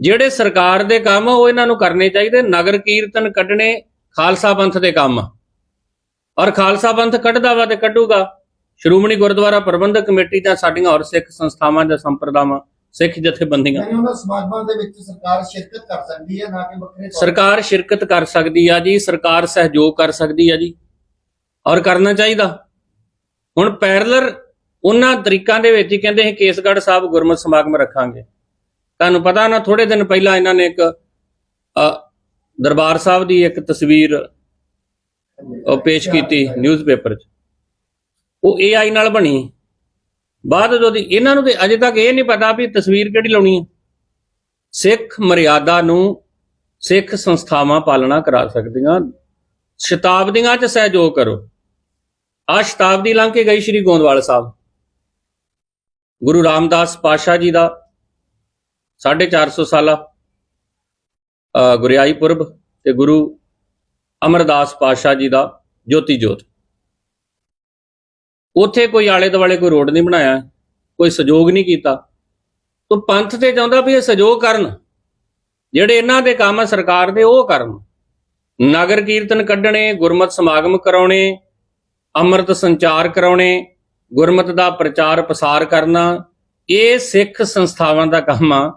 ਜਿਹੜੇ ਸਰਕਾਰ ਦੇ ਕੰਮ ਉਹ ਇਹਨਾਂ ਨੂੰ ਕਰਨੇ ਚਾਹੀਦੇ। ਨਗਰ ਕੀਰਤਨ ਕੱਢਣੇ ਖਾਲਸਾ ਪੰਥ ਦੇ ਕੰਮ। ਔਰ ਖਾਲਸਾ ਪੰਥ ਕੱਢਦਾ ਵਾ ਤੇ ਕੱਢੂਗਾ। ਸ਼੍ਰੋਮਣੀ ਗੁਰਦੁਆਰਾ ਪ੍ਰਬੰਧਕ ਕਮੇਟੀ ਜਾਂ ਸਾਡੀਆਂ ਹੋਰ ਸਿੱਖ ਸੰਸਥਾਵਾਂ ਜਾਂ ਸੰਪਰਦਾਵਾਂ ਸਿੱਖ ਜਥੇਬੰਦੀਆਂ। ਯਾਨੀ ਉਹਨਾਂ ਸਮਾਗਮਾਂ ਦੇ ਵਿੱਚ ਸਰਕਾਰ ਸ਼ਿਰਕਤ ਕਰ ਸਕਦੀ ਹੈ ਨਾ ਕਿ ਵੱਖਰੇ ਤੌਰ ਸਰਕਾਰ ਸ਼ਿਰਕਤ ਕਰ ਸਕਦੀ ਆ ਜੀ ਸਰਕਾਰ ਸਹਿਯੋਗ ਕਰ ਸਕਦੀ ਆ ਜੀ। ਔਰ ਕਰਨਾ ਚਾਹੀਦਾ। ਹੁਣ ਪੈਰਲਰ ਉਹਨਾਂ ਤਰੀਕਾਂ ਦੇ ਵਿੱਚ ਹੀ ਕਹਿੰਦੇ ਸੀ, ਕੇਸਗੜ੍ਹ ਸਾਹਿਬ ਗੁਰਮਤਿ ਸਮਾਗਮ ਰੱਖਾਂਗੇ। ਤੁਹਾਨੂੰ ਪਤਾ ਨਾ ਥੋੜੇ ਦਿਨ ਪਹਿਲਾਂ ਇਹਨਾਂ ਨੇ ਇੱਕ ਦਰਬਾਰ ਸਾਹਿਬ ਦੀ ਇੱਕ ਤਸਵੀਰ ਉਹ ਪੇਸ਼ ਕੀਤੀ ਨਿਊਜ਼ਪੇਪਰ 'ਚ। ਉਹ AI ਨਾਲ ਬਣੀ। ਬਾਅਦ ਜਦੋਂ ਇਹਨਾਂ ਨੂੰ ਤੇ ਅਜੇ ਤੱਕ ਇਹ ਨਹੀਂ ਪਤਾ ਵੀ ਤਸਵੀਰ ਕਿਹੜੀ ਲਾਉਣੀ ਹੈ। ਸਿੱਖ ਮਰਿਆਦਾ ਨੂੰ ਸਿੱਖ ਸੰਸਥਾਵਾਂ ਪਾਲਣਾ ਕਰਾ ਸਕਦੀਆਂ। ਸ਼ਤਾਬਦੀਆਂ 'ਚ ਸਹਿਯੋਗ ਕਰੋ। ਆ ਸ਼ਤਾਬਦੀ ਲੰਘ ਕੇ ਗਈ ਸ੍ਰੀ ਗੋਂਦਵਾਲ ਸਾਹਿਬ। ਗੁਰੂ ਰਾਮਦਾਸ ਪਾਸ਼ਾ ਜੀ ਦਾ 450 ਸਾਲਾ ਅ, ਗੁਰਿਆਈ ਪੁਰਬ ਤੇ ਗੁਰੂ ਅਮਰਦਾਸ ਪਾਸ਼ਾ ਜੀ ਦਾ ਜੋਤੀ ਜੋਤ। ਉੱਥੇ ਕੋਈ ਆਲੇ ਦੁਆਲੇ ਕੋਈ ਰੋਡ ਨਹੀਂ ਬਣਾਇਆ ਕੋਈ ਸਹਿਯੋਗ ਨਹੀਂ ਕੀਤਾ। ਤੋ ਪੰਥ ਤੇ ਚਾਹੁੰਦਾ ਵੀ ਇਹ ਸਹਿਯੋਗ ਕਰਨ ਜਿਹੜੇ ਇਹਨਾਂ ਦੇ ਕੰਮ ਆ ਸਰਕਾਰ ਦੇ ਉਹ ਕਰਨ। ਨਗਰ ਕੀਰਤਨ ਕੱਢਣੇ ਗੁਰਮਤ ਸਮਾਗਮ ਕਰਾਉਣੇ ਅੰਮ੍ਰਿਤ ਸੰਚਾਰ ਕਰਾਉਣੇ ਗੁਰਮਤ ਦਾ ਪ੍ਰਚਾਰ ਪ੍ਰਸਾਰ ਕਰਨਾ, ਇਹ ਸਿੱਖ ਸੰਸਥਾਵਾਂ ਦਾ ਕੰਮ ਆ।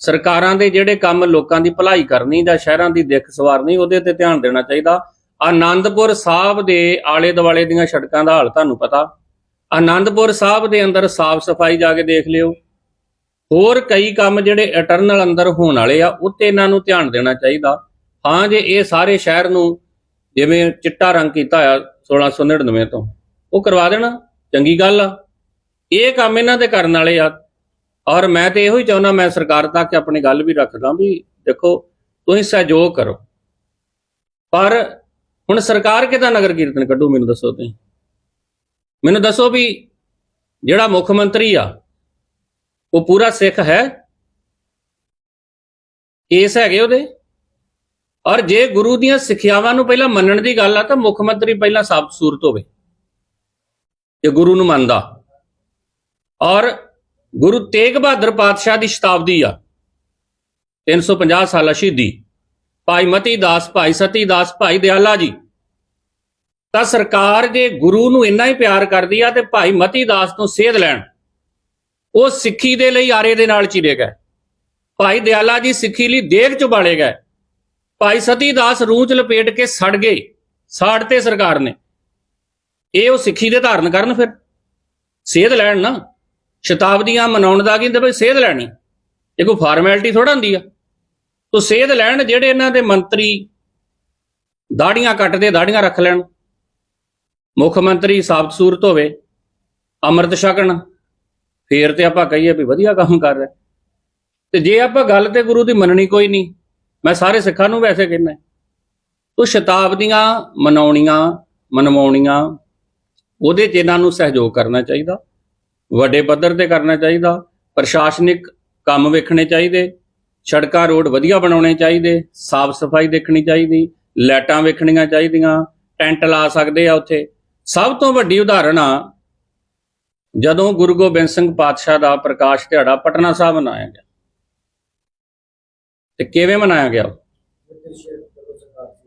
ਸਰਕਾਰਾਂ ਦੇ ਜਿਹੜੇ ਕੰਮ ਲੋਕਾਂ ਦੀ ਭਲਾਈ ਕਰਨੀ ਜਾਂ ਸ਼ਹਿਰਾਂ ਦੀ ਦਿੱਖ ਸਵਾਰਨੀ, ਉਹਦੇ ਤੇ ਧਿਆਨ ਦੇਣਾ ਚਾਹੀਦਾ। ਆਨੰਦਪੁਰ ਸਾਹਿਬ ਦੇ ਆਲੇ ਦੁਆਲੇ ਦੀਆਂ ਸੜਕਾਂ ਦਾ ਹਾਲ ਤੁਹਾਨੂੰ ਪਤਾ। ਆਨੰਦਪੁਰ ਸਾਹਿਬ ਦੇ ਅੰਦਰ ਸਾਫ਼ ਸਫ਼ਾਈ ਜਾ ਕੇ ਦੇਖ ਲਿਓ। ਹੋਰ ਕਈ ਕੰਮ ਜਿਹੜੇ ਇਟਰਨਲ ਅੰਦਰ ਹੋਣ ਵਾਲੇ ਆ ਉੱਤੇ ਇਹਨਾਂ ਨੂੰ ਧਿਆਨ ਦੇਣਾ ਚਾਹੀਦਾ। ਹਾਂ, ਜੇ ਇਹ ਸਾਰੇ ਸ਼ਹਿਰ ਨੂੰ ਜਿਵੇਂ ਚਿੱਟਾ ਰੰਗ ਕੀਤਾ ਆ 1699 ਤੋਂ, ਉਹ ਕਰਵਾ ਦੇਣਾ। ਚੰਗੀ ਗੱਲ ਆ। ਇਹ ਕੰਮ ਇਹਨਾਂ ਦੇ ਕਰਨ ਵਾਲੇ ਆ। ਔਰ ਮੈਂ ਤੇ ਇਹੋ ਹੀ ਚਾਹੁੰਦਾ, ਮੈਂ ਸਰਕਾਰ ਤੱਕ ਆਪਣੀ ਗੱਲ ਵੀ ਰੱਖਦਾ ਵੀ ਦੇਖੋ, ਤੁਸੀਂ ਸਹਿਯੋਗ ਕਰੋ। ਪਰ ਹੁਣ ਸਰਕਾਰ ਕਿਹਦਾ ਨਗਰ ਕੀਰਤਨ ਕੱਢੂ, ਮੈਨੂੰ ਦੱਸੋ ਤੁਸੀਂ? ਮੈਨੂੰ ਦੱਸੋ ਵੀ ਜਿਹੜਾ ਮੁੱਖ ਮੰਤਰੀ ਆ, ਉਹ ਪੂਰਾ ਸਿੱਖ ਹੈ? ਕੇਸ ਹੈਗੇ ਉਹਦੇ? ਔਰ ਜੇ ਗੁਰੂ ਦੀਆਂ ਸਿੱਖਿਆਵਾਂ ਨੂੰ ਪਹਿਲਾਂ ਮੰਨਣ ਦੀ ਗੱਲ ਆ, ਤਾਂ ਮੁੱਖ ਮੰਤਰੀ ਪਹਿਲਾਂ ਸਾਫ਼ ਸੂਰਤ ਹੋਵੇ। ਜੇ ਗੁਰੂ ਨੂੰ ਮੰਨਦਾ। ਔਰ ਗੁਰੂ ਤੇਗ ਬਹਾਦਰ ਪਾਤਸ਼ਾਹ ਦੀ ਸ਼ਤਾਬਦੀ ਆ। 350 ਸਾਲਾ ਸ਼ਹੀਦੀ। ਭਾਈ ਮਤੀ ਦਾਸ, ਭਾਈ ਸਤੀ ਦਾਸ, ਭਾਈ ਦਿਆਲਾ ਜੀ। ਤਾਂ ਸਰਕਾਰ ਜੇ ਗੁਰੂ ਨੂੰ ਇੰਨਾ ਹੀ ਪਿਆਰ ਕਰਦੀ ਆ ਤੇ ਭਾਈ ਮਤੀ ਦਾਸ ਤੋਂ ਸੇਧ ਲੈਣ। ਉਹ ਸਿੱਖੀ ਦੇ ਲਈ ਆਰੇ ਦੇ ਨਾਲ ਚੀਰੇ ਗਏ। ਭਾਈ ਦਿਆਲਾ ਜੀ ਸਿੱਖੀ ਲਈ ਦੇਗ ਚ ਬਾਲੇ ਗਏ। ਭਾਈ ਸਤੀ ਦਾਸ ਰੂਹ ਚ ਲਪੇਟ ਕੇ ਸੜ ਗਏ। ਸਾੜ ਤੇ ਸਰਕਾਰ ਨੇ। ਇਹ ਉਹ ਸਿੱਖੀ ਦੇ ਧਾਰਨ ਕਰਨ ਫਿਰ। ਸੇਧ ਲੈਣ ਨਾ। ਸ਼ਤਾਬਦੀਆਂ ਮਨਾਉਣ ਦਾ ਕੀ ਬਈ? ਸੇਧ ਲੈਣੀ। ਇਹ ਕੋਈ ਫਾਰਮੈਲਿਟੀ ਥੋੜਾ ਹੁੰਦੀ ਆ। ਤੋ ਸੇਧ ਲੈਣ ਜਿਹੜੇ ਇਹਨਾਂ ਦੇ ਮੰਤਰੀ ਦਾੜੀਆਂ ਕੱਟਦੇ, ਦਾੜੀਆਂ ਰੱਖ ਲੈਣ। ਮੁੱਖ ਮੰਤਰੀ ਸਾਬਤ ਸੂਰਤ ਹੋਵੇ, ਅੰਮ੍ਰਿਤ ਛਕਣ। ਫੇਰ ਤੇ ਆਪਾਂ ਕਹੀਏ ਵੀ ਵਧੀਆ ਕੰਮ ਕਰ ਰਿਹਾ। ਤੇ ਜੇ ਆਪਾਂ ਗੱਲ ਤੇ ਗੁਰੂ ਦੀ ਮੰਨਣੀ ਕੋਈ ਨਹੀਂ, ਮੈਂ ਸਾਰੇ ਸਿੱਖਾਂ ਨੂੰ ਵੈਸੇ ਕਹਿੰਦਾ। ਤੋ ਸ਼ਤਾਬਦੀਆਂ ਮਨਾਉਣੀਆਂ, ਮਨਵਾਉਣੀਆਂ ਉਹਦੇ 'ਚ ਇਹਨਾਂ ਨੂੰ ਸਹਿਯੋਗ ਕਰਨਾ ਚਾਹੀਦਾ ਵੱਡੇ ਪੱਧਰ ਤੇ ਕਰਨਾ ਚਾਹੀਦਾ ਪ੍ਰਸ਼ਾਸਨਿਕ ਕੰਮ ਵੇਖਣੇ ਚਾਹੀਦੇ ਸੜਕਾਂ ਰੋਡ ਵਧੀਆ ਬਣਾਉਣੇ ਚਾਹੀਦੇ ਸਾਫ਼ ਸਫ਼ਾਈ ਦੇਖਣੀ ਚਾਹੀਦੀ ਲਾਈਟਾਂ ਵੇਖਣੀਆਂ ਚਾਹੀਦੀਆਂ ਟੈਂਟ ਲਾ ਸਕਦੇ ਆ ਉੱਥੇ ਸਭ ਤੋਂ ਵੱਡੀ ਉਦਾਹਰਣ ਆ ਜਦੋਂ ਗੁਰੂ ਗੋਬਿੰਦ ਸਿੰਘ ਪਾਤਸ਼ਾਹ ਦਾ ਪ੍ਰਕਾਸ਼ ਦਿਹਾੜਾ ਪਟਨਾ ਸਾਹਿਬ ਮਨਾਇਆ ਗਿਆ ਤੇ ਕਿਵੇਂ ਮਨਾਇਆ ਗਿਆ?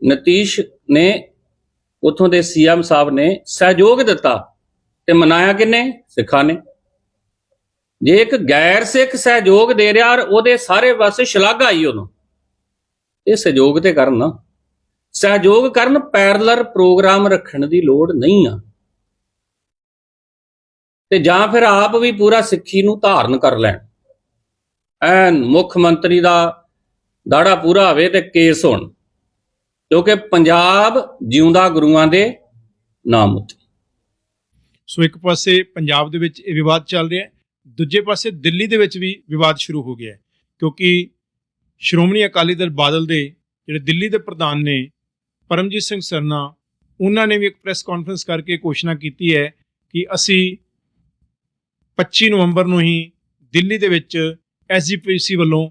ਨਤੀਸ਼ ਨੇ ਉਥੋਂ ਦੇ ਸੀਐਮ ਸਾਹਿਬ ਨੇ ਸਹਿਯੋਗ ਦਿੱਤਾ ਤੇ ਮਨਾਇਆ ਕਿੰਨੇ? ਸਿੱਖਾਂ ਨੇ। ਜੇ ਇੱਕ ਗੈਰ ਸਿੱਖ ਸਹਿਯੋਗ ਦੇ ਰਿਹਾ ਔਰ ਉਹਦੇ ਸਾਰੇ ਪਾਸੇ ਸ਼ਲਾਘਾ ਆਈ ਉਹਨੂੰ ਇਹ ਸਹਿਯੋਗ ਤੇ ਕਰਨ ਨਾ। ਸਹਿਯੋਗ ਕਰਨ ਪੈਰਲਰ ਪ੍ਰੋਗਰਾਮ ਰੱਖਣ ਦੀ ਲੋੜ ਨਹੀਂ ਆ। ਤੇ ਜਾਂ ਫਿਰ ਆਪ ਵੀ ਪੂਰਾ ਸਿੱਖੀ ਨੂੰ ਧਾਰਨ ਕਰ ਲੈਣ। ਐਨ ਮੁੱਖ ਮੰਤਰੀ ਦਾ ਦਾੜਾ ਪੂਰਾ ਹੋਵੇ ਤੇ ਕੇਸ ਹੋਣ। ਕਿਉਂਕਿ ਪੰਜਾਬ ਜਿਉਂਦਾ ਗੁਰੂਆਂ ਦੇ ਨਾਮ ਉੱਤੇ। ਸੋ ਇੱਕ ਪਾਸੇ ਪੰਜਾਬ ਦੇ ਵਿੱਚ ਇਹ ਵਿਵਾਦ ਚੱਲ ਰਿਹਾ ਹੈ, ਦੂਜੇ ਪਾਸੇ ਦਿੱਲੀ ਦੇ ਵਿੱਚ ਵੀ ਵਿਵਾਦ ਸ਼ੁਰੂ ਹੋ ਗਿਆ ਹੈ, ਕਿਉਂਕਿ ਸ਼੍ਰੋਮਣੀ ਅਕਾਲੀ ਦਲ ਬਾਦਲ ਦੇ ਜਿਹੜੇ ਦਿੱਲੀ ਦੇ ਪ੍ਰਧਾਨ ਨੇ, ਪਰਮਜੀਤ ਸਿੰਘ ਸਰਨਾ, ਉਹਨਾਂ ਨੇ ਵੀ ਇੱਕ ਪ੍ਰੈਸ ਕਾਨਫਰੰਸ ਕਰਕੇ ਘੋਸ਼ਣਾ ਕੀਤੀ ਹੈ ਕਿ ਅਸੀਂ 25 ਨਵੰਬਰ ਨੂੰ ਹੀ ਦਿੱਲੀ ਦੇ ਵਿੱਚ ਐਸਜੀਪੀਸੀ ਵੱਲੋਂ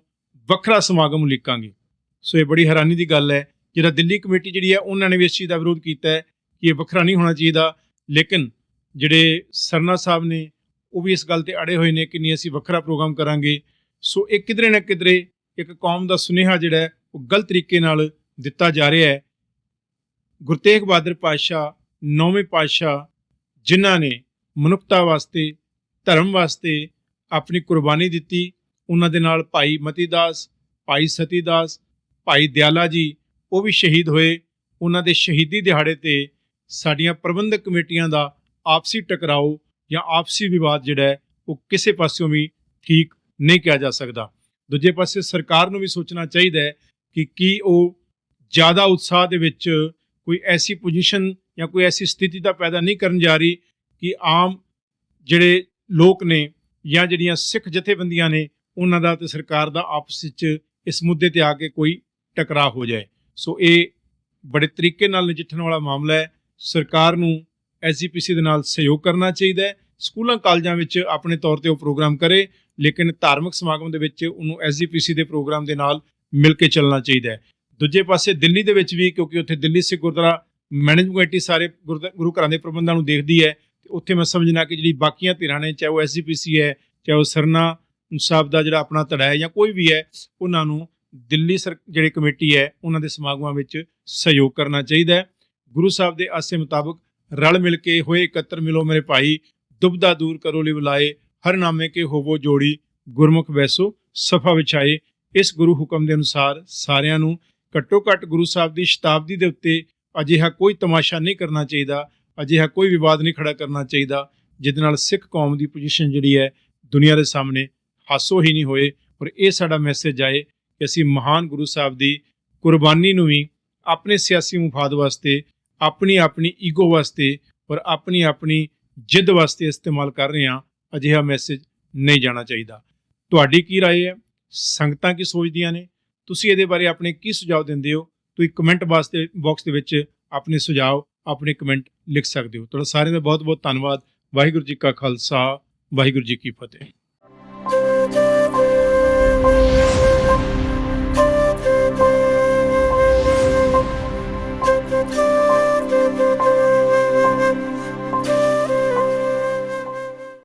ਵੱਖਰਾ ਸਮਾਗਮ ਉਲੀਕਾਂਗੇ। ਸੋ ਇਹ ਬੜੀ ਹੈਰਾਨੀ ਦੀ ਗੱਲ ਹੈ ਜਿਹੜਾ ਦਿੱਲੀ ਕਮੇਟੀ ਜਿਹੜੀ ਹੈ, ਉਹਨਾਂ ਨੇ ਵੀ ਇਸ ਚੀਜ਼ ਦਾ ਵਿਰੋਧ ਕੀਤਾ ਹੈ ਕਿ ਇਹ ਵੱਖਰਾ ਨਹੀਂ ਹੋਣਾ ਚਾਹੀਦਾ। ਲੇਕਿਨ ਜਿਹੜੇ ਸਰਨਾ ਸਾਹਿਬ ਨੇ, ਉਹ ਵੀ ਇਸ ਗੱਲ ਤੇ ਅੜੇ ਹੋਏ ਨੇ ਕਿ ਨਹੀਂ, ਅਸੀਂ ਵੱਖਰਾ ਪ੍ਰੋਗਰਾਮ ਕਰਾਂਗੇ। ਸੋ ਇਹ ਕਿਧਰੇ ਨਾ ਕਿਧਰੇ ਇੱਕ ਕੌਮ ਦਾ ਸੁਨੇਹਾ ਜਿਹੜਾ ਉਹ ਗਲਤ ਤਰੀਕੇ ਨਾਲ ਦਿੱਤਾ ਜਾ ਰਿਹਾ ਹੈ। ਗੁਰੂ ਤੇਗ ਬਹਾਦਰ ਪਾਤਸ਼ਾਹ, ਨੌਵੇਂ ਪਾਤਸ਼ਾਹ, ਜਿਨ੍ਹਾਂ ਨੇ ਮਨੁੱਖਤਾ ਵਾਸਤੇ, ਧਰਮ ਵਾਸਤੇ ਆਪਣੀ ਕੁਰਬਾਨੀ ਦਿੱਤੀ, ਉਹਨਾਂ ਦੇ ਨਾਲ ਭਾਈ ਮਤੀ ਦਾਸ, ਭਾਈ ਸਤੀ ਦਾਸ, ਭਾਈ ਦਿਆਲਾ ਜੀ ਉਹ ਵੀ ਸ਼ਹੀਦ ਹੋਏ। ਉਹਨਾਂ ਦੇ ਸ਼ਹੀਦੀ ਦਿਹਾੜੇ ਤੇ ਸਾਡੀਆਂ ਪ੍ਰਬੰਧਕ ਕਮੇਟੀਆਂ ਦਾ ਆਪਸੀ ਟਕਰਾਓ ਜਾਂ ਆਪਸੀ ਵਿਵਾਦ ਜਿਹੜਾ ਉਹ ਕਿਸੇ ਪਾਸਿਓਂ ਵੀ ਠੀਕ ਨਹੀਂ ਕਿਹਾ ਜਾ ਸਕਦਾ। ਦੂਜੇ ਪਾਸੇ ਸਰਕਾਰ ਨੂੰ ਵੀ ਸੋਚਣਾ ਚਾਹੀਦਾ ਹੈ ਕਿ ਕੀ ਉਹ ਜ਼ਿਆਦਾ ਉਤਸ਼ਾਹ ਦੇ ਵਿੱਚ ਕੋਈ ਐਸੀ ਪੋਜੀਸ਼ਨ ਜਾਂ ਕੋਈ ਐਸੀ ਸਥਿਤੀ ਤਾਂ ਪੈਦਾ ਨਹੀਂ ਕਰਨ ਜਾ ਰਹੀ ਕਿ ਆਮ ਜਿਹੜੇ ਲੋਕ ਨੇ ਜਾਂ ਜਿਹੜੀਆਂ ਸਿੱਖ ਜਥੇਬੰਦੀਆਂ ਨੇ, ਉਹਨਾਂ ਦਾ ਤੇ ਸਰਕਾਰ ਦਾ ਆਪਸ ਵਿੱਚ ਇਸ ਮੁੱਦੇ ਤੇ ਆ ਕੇ ਕੋਈ ਟਕਰਾਅ ਹੋ ਜਾਏ। ਸੋ ਇਹ ਬੜੇ ਤਰੀਕੇ ਨਾਲ ਨਜਿੱਠਣ ਵਾਲਾ ਮਾਮਲਾ ਹੈ। ਸਰਕਾਰ ਨੂੰ ਐਸਜੀਪੀਸੀ ਦੇ ਨਾਲ ਸਹਿਯੋਗ ਕਰਨਾ ਚਾਹੀਦਾ ਹੈ। ਸਕੂਲਾਂ, ਕਾਲਜਾਂ ਵਿੱਚ ਆਪਣੇ ਤੌਰ ਤੇ ਉਹ ਪ੍ਰੋਗਰਾਮ ਕਰੇ, ਲੇਕਿਨ ਧਾਰਮਿਕ ਸਮਾਗਮ ਦੇ ਵਿੱਚ ਉਹਨੂੰ ਐਸਜੀਪੀਸੀ ਦੇ ਪ੍ਰੋਗਰਾਮ ਦੇ ਨਾਲ ਮਿਲ ਕੇ ਚੱਲਣਾ ਚਾਹੀਦਾ ਹੈ। ਦੂਜੇ ਪਾਸੇ ਦਿੱਲੀ ਦੇ ਵਿੱਚ ਵੀ, ਕਿਉਂਕਿ ਉੱਥੇ ਦਿੱਲੀ ਸਿੱਖ ਗੁਰਦੁਆਰਾ ਮੈਨੇਜਮੈਂਟ ਕਮੇਟੀ ਸਾਰੇ ਗੁਰਦ- ਗੁਰੂ ਘਰਾਂ ਦੇ ਪ੍ਰਬੰਧਾਂ ਨੂੰ ਦੇਖਦੀ ਹੈ। ਤੇ ਉੱਥੇ ਮੈਂ ਸਮਝਣਾ ਕਿ ਜਿਹੜੀ ਬਾਕੀਆਂ ਧਿਰਾਂ ਨੇ, ਚਾਹੇ ਉਹ ਐਸਜੀਪੀਸੀ ਹੈ, ਚਾਹੇ ਉਹ ਸਰਨਾ ਸਾਹਿਬ ਦਾ ਜਿਹੜਾ ਆਪਣਾ ਧੜਾ ਹੈ ਜਾਂ ਕੋਈ ਵੀ ਹੈ, ਉਹਨਾਂ ਨੂੰ ਦਿੱਲੀ ਸਰ, ਜਿਹੜੀ ਕਮੇਟੀ ਹੈ, ਉਹਨਾਂ ਦੇ ਸਮਾਗਮਾਂ ਵਿੱਚ ਸਹਿਯੋਗ ਕਰਨਾ ਚਾਹੀਦਾ ਹੈ। ਗੁਰੂ ਸਾਹਿਬ ਦੇ ਆਸੇ ਮੁਤਾਬਕ ਰਲ ਮਿਲ ਕੇ ਹੋਏ, ਇਕੱਤਰ ਮਿਲੋ ਮੇਰੇ ਭਾਈ ਦੁਬਦਾ ਦੂਰ ਕਰੋ ਲਈ ਬੁਲਾਏ ਹਰ ਨਾਮੇ ਕੇ ਹੋਵੋ ਜੋੜੀ, ਗੁਰਮੁਖ ਵੈਸੋ ਸਫਾ ਵਿਛਾਏ। ਇਸ ਗੁਰੂ ਹੁਕਮ ਦੇ ਅਨੁਸਾਰ ਸਾਰਿਆਂ ਨੂੰ ਘੱਟੋ ਘੱਟ ਗੁਰੂ ਸਾਹਿਬ ਦੀ ਸ਼ਤਾਬਦੀ ਦੇ ਉੱਤੇ ਅਜਿਹਾ ਕੋਈ ਤਮਾਸ਼ਾ ਨਹੀਂ ਕਰਨਾ ਚਾਹੀਦਾ, ਅਜਿਹਾ ਕੋਈ ਵਿਵਾਦ ਨਹੀਂ ਖੜਾ ਕਰਨਾ ਚਾਹੀਦਾ, ਜਿਹਦੇ ਨਾਲ ਸਿੱਖ ਕੌਮ ਦੀ ਪੋਜੀਸ਼ਨ ਜਿਹੜੀ ਹੈ ਦੁਨੀਆ ਦੇ ਸਾਹਮਣੇ ਹਾਸੋ ਹੀ ਨਹੀਂ ਹੋਏ। ਔਰ ਇਹ ਸਾਡਾ ਮੈਸੇਜ ਆਏ ਕਿ ਅਸੀਂ ਮਹਾਨ ਗੁਰੂ ਸਾਹਿਬ ਦੀ ਕੁਰਬਾਨੀ ਨੂੰ ਵੀ ਆਪਣੇ ਸਿਆਸੀ ਮੁਫਾਦ ਵਾਸਤੇ ਆਪਣੀ ਆਪਣੀ ਈਗੋ ਵਾਸਤੇ ਔਰ ਆਪਣੀ ਆਪਣੀ ਜਿੱਦ ਵਾਸਤੇ ਇਸਤੇਮਾਲ ਕਰ ਰਹੇ ਹਾਂ ਅਜਿਹਾ ਮੈਸੇਜ ਨਹੀਂ ਜਾਣਾ ਚਾਹੀਦਾ ਤੁਹਾਡੀ ਕੀ رائے ਹੈ ਸੰਗਤਾਂ ਕੀ ਸੋਚਦੀਆਂ ਨੇ ਤੁਸੀਂ ਇਹਦੇ ਬਾਰੇ ਆਪਣੇ ਕੀ ਸੁਝਾਅ ਦਿੰਦੇ ਹੋ ਤੁਸੀਂ ਕਮੈਂਟ ਵਾਸਤੇ ਬਾਕਸ ਦੇ ਵਿੱਚ ਆਪਣੇ ਸੁਝਾਅ ਆਪਣੇ ਕਮੈਂਟ ਲਿਖ ਸਕਦੇ ਹੋ ਤੁਹਾਡਾ ਸਾਰਿਆਂ ਦਾ ਬਹੁਤ ਬਹੁਤ ਧੰਨਵਾਦ ਵਾਹਿਗੁਰੂ ਜੀ ਕਾ ਖਾਲਸਾ ਵਾਹਿਗੁਰੂ ਜੀ ਕੀ ਫਤਿਹ